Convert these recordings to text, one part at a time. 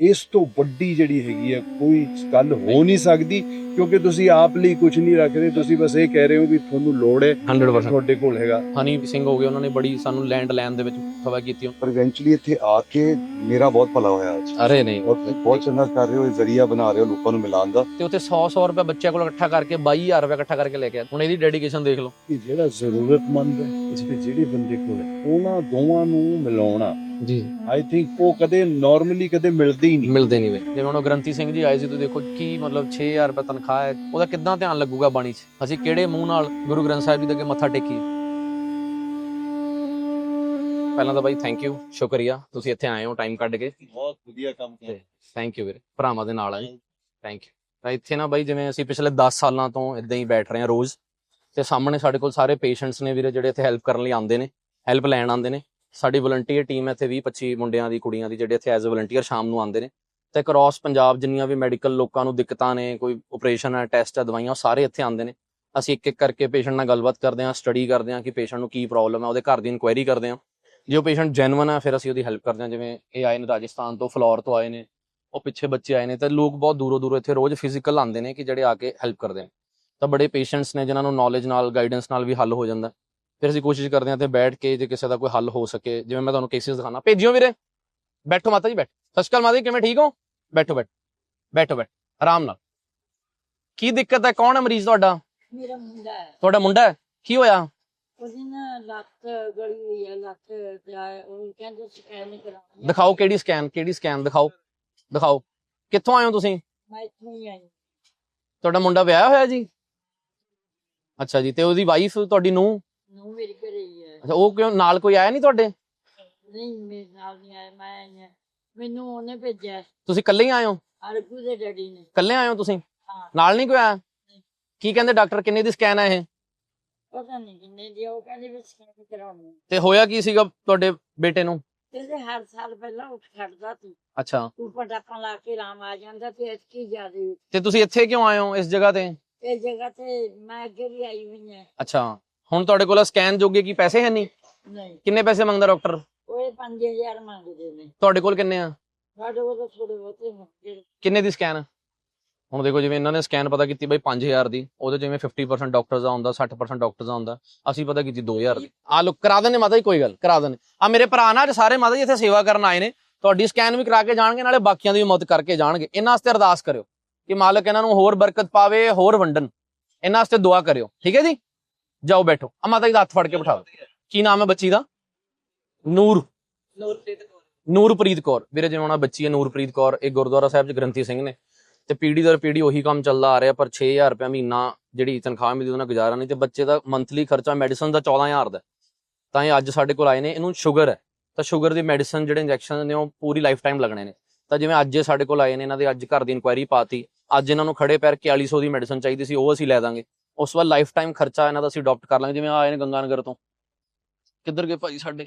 ਇਸ ਤੋਂ ਵੱਡੀ ਜਿਹੜੀ ਹੈਗੀ ਹੈ ਕੋਈ ਗੱਲ ਹੋ ਨਹੀਂ ਸਕਦੀ ਕਿਉਂਕਿ ਤੁਸੀਂ ਆਪ ਲਈ ਕੁਝ ਨਹੀਂ ਰੱਖਦੇ ਤੁਸੀਂ ਬਸ ਇਹ ਕਹਿ ਰਹੇ ਹੋ ਵੀ ਤੁਹਾਨੂੰ ਲੋੜ ਹੈ 100% ਤੁਹਾਡੇ ਕੋਲ ਹੈਗਾ। ਹਨੀ ਸਿੰਘ ਹੋ ਗਏ ਉਹਨਾਂ ਨੇ ਬੜੀ ਸਾਨੂੰ ਲੈਂਡ ਲੈਣ ਦੇ ਵਿੱਚ ਸੇਵਾ ਕੀਤੀ। ਪਰ ਇਵੈਂਚੁਅਲੀ ਇੱਥੇ ਆ ਕੇ ਮੇਰਾ ਬਹੁਤ ਭਲਾ ਹੋਇਆ ਅੱਜ। ਅਰੇ ਨਹੀਂ। ਬਹੁਤ ਚੰਗਾ ਕਰ ਰਹੇ ਹੋ ਇਹ ਜ਼ਰੀਆ ਬਣਾ ਰਹੇ ਹੋ ਲੋਕਾਂ ਨੂੰ ਮਿਲਾਉਣ ਦਾ। ਤੇ ਉੱਥੇ 100 100 ਰੁਪਏ ਬੱਚਿਆਂ ਕੋਲ ਇਕੱਠਾ ਕਰਕੇ 22000 ਰੁਪਏ ਇਕੱਠਾ ਕਰਕੇ ਲੈ ਕੇ ਆਏ। ਹੁਣ ਇਹਦੀ ਡੈਡੀਕੇਸ਼ਨ ਦੇਖ ਲਓ। ਕਿ ਜਿਹੜਾ ਜ਼ਰੂਰਤਮੰਦ ਹੈ ਇਸ ਤੇ ਜਿਹੜੇ ਬੰਦੇ ਕੋਲ ਹੈ ਉਹਨਾਂ ਦੋਵਾਂ ਨੂੰ ਮਿਲਾਉਣਾ ਜੀ। ਆਈ ਥਿੰਕ ਉਹ ਕਦੇ ਨਾਰਮਲੀ ਕਦੇ ਮਿਲਦੇ ਹੀ ਨਹੀਂ। ਮਿਲਦੇ ਨਹੀਂ ਵੇ। ਜਿਵੇਂ ਹੁਣ ਉਹ ਗ੍ਰੰਥੀ ਸਿੰਘ ਜੀ ਆਏ ਸੀ ਤੁਸੀਂ ਦੇਖੋ ਕੀ ਮਤਲਬ 6000 ਰੁਪਏ ਤਨਖਾਹ ਹੈ ਉਹਦਾ ਕਿੱਦਾਂ ਧਿਆਨ ਲੱਗੂਗਾ ਬਾਣੀ 'ਚ? ਅਸੀਂ ਕਿਹੜੇ ਮੂੰਹ ਨਾਲ ਗੁਰੂ ਗ੍ਰੰਥ ਸਾਹਿਬ ਜੀ ਦੇ ਅੱਗੇ ਮੱਥਾ ਟੇਕੀਏ? ਪਹਿਲਾਂ ਤਾਂ ਬਾਈ ਥੈਂਕ ਯੂ ਸ਼ੁਕਰੀਆ। ਤੁਸੀਂ ਇੱਥੇ ਆਏ ਹੋ ਟਾਈਮ ਕੱਢ ਕੇ। ਬਹੁਤ ਵਧੀਆ ਕੰਮ ਤੇ ਥੈਂਕ ਯੂ ਵੀਰੇ। ਭਰਾਵਾਂ ਦੇ ਨਾਲ ਆਏ ਥੈਂਕ ਯੂ ਤਾਂ ਇੱਥੇ ਨਾ ਬਾਈ ਜਿਵੇਂ ਅਸੀਂ ਪਿਛਲੇ 10 ਸਾਲਾਂ ਤੋਂ ਇਦਾਂ ਹੀ ਬੈਠ ਰਹੇ ਹਾਂ ਰੋਜ਼ ਤੇ ਸਾਹਮਣੇ ਸਾਡੇ ਕੋਲ ਸਾਰੇ ਪੇਸ਼ੈਂਟਸ ਨੇ ਵੀਰੇ ਜਿਹੜੇ ਇੱਥੇ ਹੈਲਪ ਕਰਨ ਲਈ ਆਉਂਦੇ ਨੇ ਹੈਲਪ ਲੈਣ ਆਉਂਦੇ ਨੇ। ਸਾਡੀ ਵਲੰਟੀਅਰ ਟੀਮ ਇੱਥੇ 20 25 ਮੁੰਡਿਆਂ ਦੀ, ਕੁੜੀਆਂ ਦੀ, ਜਿਹੜੇ ਇੱਥੇ ਐਜ਼ ਅ ਵਲੰਟੀਅਰ ਸ਼ਾਮ ਨੂੰ ਆਉਂਦੇ ਨੇ। ਤੇ ਕ੍ਰਾਸ ਪੰਜਾਬ ਜਿੰਨੀਆਂ ਵੀ ਮੈਡੀਕਲ ਲੋਕਾਂ ਨੂੰ ਦਿੱਕਤਾਂ ਨੇ, ਕੋਈ ਆਪਰੇਸ਼ਨ ਹੈ ਟੈਸਟ ਹੈ, ਦਵਾਈਆਂ, ਉਹ ਸਾਰੇ ਇੱਥੇ ਆਉਂਦੇ ਨੇ। ਅਸੀਂ ਇੱਕ ਇੱਕ ਕਰਕੇ ਪੇਸ਼ੈਂਟ ਨਾਲ ਗੱਲਬਾਤ ਕਰਦੇ ਹਾਂ ਸਟੱਡੀ ਕਰਦੇ ਹਾਂ ਕਿ ਪੇਸ਼ੈਂਟ ਨੂੰ ਕੀ ਪ੍ਰੋਬਲਮ ਹੈ, ਉਹਦੇ ਘਰ ਦੀ ਇਨਕੁਆਇਰੀ ਕਰਦੇ ਹਾਂ। ਜੇ ਉਹ ਪੇਸ਼ੈਂਟ ਜੈਨੂਇਨ ਹੈ, ਫਿਰ ਅਸੀਂ ਉਹਦੀ ਹੈਲਪ ਕਰਦੇ ਹਾਂ, ਜਿਵੇਂ ਇਹ ਆਏ ਨੇ ਰਾਜਸਥਾਨ ਤੋਂ ਫਲੋਰ ਤੋਂ ਆਏ ਨੇ, ਉਹ ਪਿੱਛੇ ਬੱਚੇ ਆਏ ਨੇ, ਤੇ ਲੋਕ ਬਹੁਤ ਦੂਰੋਂ ਦੂਰੋਂ ਇੱਥੇ ਰੋਜ਼ ਫਿਜ਼ੀਕਲ ਆਉਂਦੇ ਨੇ ਕਿ ਜਿਹੜੇ ਆ ਕੇ ਹੈਲਪ ਕਰਦੇ ਨੇ। ਤਾਂ ਬੜੇ ਪੇਸ਼ੈਂਟਸ ਨੇ, ਜਿਨ੍ਹਾਂ ਨੂੰ ਨੌਲੇਜ ਨਾਲ ਗਾਈਡੈਂਸ ਨਾਲ ਵੀ ਹੱਲ ਹੋ ਜਾਂਦਾ। ਫਿਰ ਅਸੀਂ ਕੋਸ਼ਿਸ਼ ਕਰਦੇ ਹਾਂ ਤੇ ਬੈਠ ਕੇ ਜੇ ਕਿਸੇ ਦਾ ਕੋਈ ਹੱਲ ਹੋ ਸਕੇ। ਜਿਵੇਂ ਮੈਂ ਤੁਹਾਨੂੰ ਕੇਸਿਸ ਦਿਖਾਣਾ ਭੇਜਿਓ ਵੀਰੇ। ਬੈਠੋ ਮਾਤਾ ਜੀ ਬੈਠ। ਸਤਿ ਸ਼੍ਰੀ ਅਕਾਲ ਮਾਤਾ ਜੀ ਕਿਵੇਂ ਠੀਕ ਹੋ? ਬੈਠੋ ਬੈਠ। ਬੈਠੋ ਬੈਠ। ਆਰਾਮ ਨਾਲ। ਕੀ ਦਿੱਕਤ ਹੈ? ਕੌਣ ਹੈ ਮਰੀਜ਼ ਤੁਹਾਡਾ? ਮੇਰਾ ਮੁੰਡਾ ਹੈ। ਤੁਹਾਡਾ ਮੁੰਡਾ ਹੈ? ਕੀ ਹੋਇਆ? ਉਹਦੀ ਨਾ ਲੱਤ ਗਲੀ ਹੋਈ ਹੈ ਲੱਤ ਪਿਆ ਉਹ ਕਹਿੰਦੇ ਸਕੈਨ ਕਰਾਉਣੀ। ਦਿਖਾਓ ਕਿਹੜੀ ਸਕੈਨ ਕਿਹੜੀ ਸਕੈਨ ਦਿਖਾਓ। ਦਿਖਾਓ। ਕਿੱਥੋਂ ਆਏ ਹੋ ਤੁਸੀਂ? ਮੈਂ ਇੱਥੋਂ ਹੀ ਆਈ ਤੁਹਾਡਾ ਮੁੰਡਾ ਵਿਆਹਿਆ ਹੋਇਆ ਜੀ? ਅੱਛਾ ਜੀ ਤੇ ਉਹਦੀ ਵਾਈਫ ਤੁਹਾਡੀ ਨੂੰ ਨੂੰ ਮੇਰੇ ਘਰੇ ਹੀ ਹੈ ਅੱਛਾ ਉਹ ਕਿਉਂ ਨਾਲ ਕੋਈ ਆਇਆ ਨਹੀਂ ਤੁਹਾਡੇ? ਨਹੀਂ ਮੇਰੇ ਨਾਲ ਨਹੀਂ ਆਇਆ ਮੈਂ ਆਈ ਹਾਂ। ਮੈਨੂੰ ਉਹਨੇ ਭੇਜਿਆ ਤੁਸੀਂ ਇਕੱਲੇ ਹੀ ਆਏ ਹੋ? ਅਰਗੂ ਦੇ ਡੈਡੀ ਨੇ। ਇਕੱਲੇ ਆਏ ਹੋ ਤੁਸੀਂ? ਹਾਂ। ਨਾਲ ਨਹੀਂ ਕੋਈ ਆਇਆ? ਕੀ ਕਹਿੰਦੇ ਡਾਕਟਰ ਕਿੰਨੇ ਦੀ ਸਕੈਨ ਹੈ ਇਹ? ਪਤਾ ਨਹੀਂ ਕਿੰਨੇ ਦੀ ਆ, ਉਹ ਕਹਿੰਦੇ ਵੀ ਸਕੈਨ ਕਰਾਉਣੀ। ਤੇ ਹੋਇਆ ਕੀ ਸੀਗਾ ਤੁਹਾਡੇ ਬੇਟੇ ਨੂੰ? ਕਹਿੰਦੇ ਹਰ ਸਾਲ ਪਹਿਲਾਂ ਉੱਠ ਖੜਦਾ ਸੀ ਅੱਛਾ। ਉੱਪਰ ਟਾਪਾਂ ਲਾ ਕੇ ਆਰਾਮ ਆ ਜਾਂਦਾ ਤੇ ਇਤਕੀ ਜ਼ਿਆਦੇ। ਤੇ ਤੁਸੀਂ ਇੱਥੇ ਕਿਉਂ ਆਏ ਹੋ ਇਸ ਜਗ੍ਹਾ ਤੇ? ਇਹ ਜਗ੍ਹਾ ਤੇ ਮੈਂ ਅੱਗੇ ਵੀ ਆਈ ਹੋਈ ਹਾਂ। ਅੱਛਾ। ਹੁਣ ਤੁਹਾਡੇ ਕੋਲ ਸਕੈਨ ਜੋਗੇ ਕੀ ਪੈਸੇ ਹੈ ਨਹੀਂ? ਨਹੀਂ। ਕਿੰਨੇ ਪੈਸੇ ਮੰਗਦਾ ਡਾਕਟਰ? ਉਹ ਇਹ 5000 ਮੰਗਦੇ ਨੇ। ਤੁਹਾਡੇ ਕੋਲ ਕਿੰਨੇ ਆ? ਸਾਡੇ ਕੋਲ ਤਾਂ ਥੋੜੇ ਬਹੁਤੇ ਹੋਣਗੇ ਕਿੰਨੇ ਦੀ ਸਕੈਨ? ਹੁਣ ਦੇਖੋ ਜਿਵੇਂ ਇਹਨਾਂ ਨੇ ਸਕੈਨ ਪਤਾ ਕੀਤੀ ਬਈ 5000 ਦੀ ਉਹਦੇ ਜਿਵੇਂ 50% ਡਾਕਟਰਸ ਦਾ ਹੁੰਦਾ 60% ਡਾਕਟਰਸ ਦਾ ਹੁੰਦਾ ਅਸੀਂ ਪਤਾ ਕੀਤੀ 2000 ਦੀ। ਆ ਲੋ ਕਰਾ ਦਿੰਨੇ ਮਾਤਾ ਜੀ ਕੋਈ ਗੱਲ ਕਰਾ ਦਿੰਨੇ ਆ ਮੇਰੇ ਭਰਾ ਨਾ ਸਾਰੇ ਮਾਤਾ ਜੀ ਇੱਥੇ ਸੇਵਾ ਕਰਨ ਆਏ ਨੇ ਤੁਹਾਡੀ ਸਕੈਨ ਵੀ ਕਰਾ ਕੇ ਜਾਣਗੇ ਨਾਲੇ ਬਾਕੀਆਂ ਦੀ ਵੀ ਮਦਦ ਕਰਕੇ ਜਾਣਗੇ। ਇਹਨਾਂ ਵਾਸਤੇ ਅਰਦਾਸ ਕਰਿਓ ਕਿ ਮਾਲਕ ਇਹਨਾਂ ਨੂੰ ਹੋਰ ਬਰਕਤ ਪਾਵੇ ਹੋਰ ਵੰਡਨ ਇਹਨਾਂ ਵਾਸਤੇ ਦੁਆ ਕਰਿਓ। ਠੀਕ ਹੈ ਜੀ? ਜਾਓ ਬੈਠੋ। ਆ ਮਾਤਾ ਜੀ ਦਾ ਹੱਥ ਫੜ ਕੇ ਬਿਠਾਓ। ਕੀ ਨਾਮ ਹੈ ਬੱਚੀ ਦਾ? ਨੂਰ। ਨੂਰਪ੍ਰੀਤ ਕੌਰ। ਵੀਰੇ, ਜਿਵੇਂ ਉਹਨਾਂ ਬੱਚੀ ਹੈ ਨੂਰਪ੍ਰੀਤ ਕੌਰ, ਇਹ ਗੁਰਦੁਆਰਾ ਸਾਹਿਬ ਚ ਗ੍ਰੰਥੀ ਸਿੰਘ ਨੇ। ਤੇ ਪੀੜੀ ਦਰ ਪੀੜੀ ਉਹੀ ਕੰਮ ਚੱਲਦਾ ਆ ਰਿਹਾ, ਪਰ 6000 ਰੁਪਏ ਮਹੀਨਾ ਜਿਹੜੀ ਤਨਖਾਹ ਮਿਲਦੀ ਉਹਨਾਂ ਗੁਜ਼ਾਰਾ ਨਹੀਂ, ਤੇ ਬੱਚੇ ਦਾ ਮੰਥਲੀ ਖਰਚਾ ਮੈਡੀਸਨ ਦਾ 14000 ਦਾ ਤਾਂ ਇਹ ਅੱਜ ਸਾਡੇ ਕੋਲ ਆਏ ਨੇ, ਇਹਨੂੰ ਸ਼ੂਗਰ ਹੈ। ਤਾਂ ਸ਼ੂਗਰ ਦੀ ਮੈਡੀਸਨ ਜਿਹੜੇ ਇੰਜੈਕਸ਼ਨ ਨੇ, ਉਹ ਪੂਰੀ ਲਾਈਫ ਟਾਈਮ ਲੱਗਣੇ ਨੇ। ਤਾਂ ਜਿਵੇਂ ਅੱਜ ਸਾਡੇ ਕੋਲ ਆਏ ਨੇ, ਇਹਨਾਂ ਦੇ ਅੱਜ ਘਰ ਦੀ ਇਨਕੁਆਇਰੀ ਪਾਤੀ, ਅੱਜ ਇਹਨਾਂ ਨੂੰ ਖੜੇ ਪੈਰ 4100 ਦੀ ਮੈਡੀਸਨ ਚਾਹੀਦੀ ਸੀ, ਉਹ ਅਸੀਂ ਲੈ ਦਾਂਗੇ। ਉਸ ਤੋਂ ਬਾਅਦ ਲਾਈਫ ਟਾਈਮ ਖਰਚਾ ਇਹਨਾਂ ਦਾ ਅਸੀਂ ਅਡਾਪਟ ਕਰ ਲਾਂਗੇ, ਜਿਵੇਂ ਆਏ ਨੇ ਗੰਗਾਨਗਰ ਤੋਂ। ਕਿੱਧਰ ਗਏ ਭਾਜੀ ਸਾਡੇ?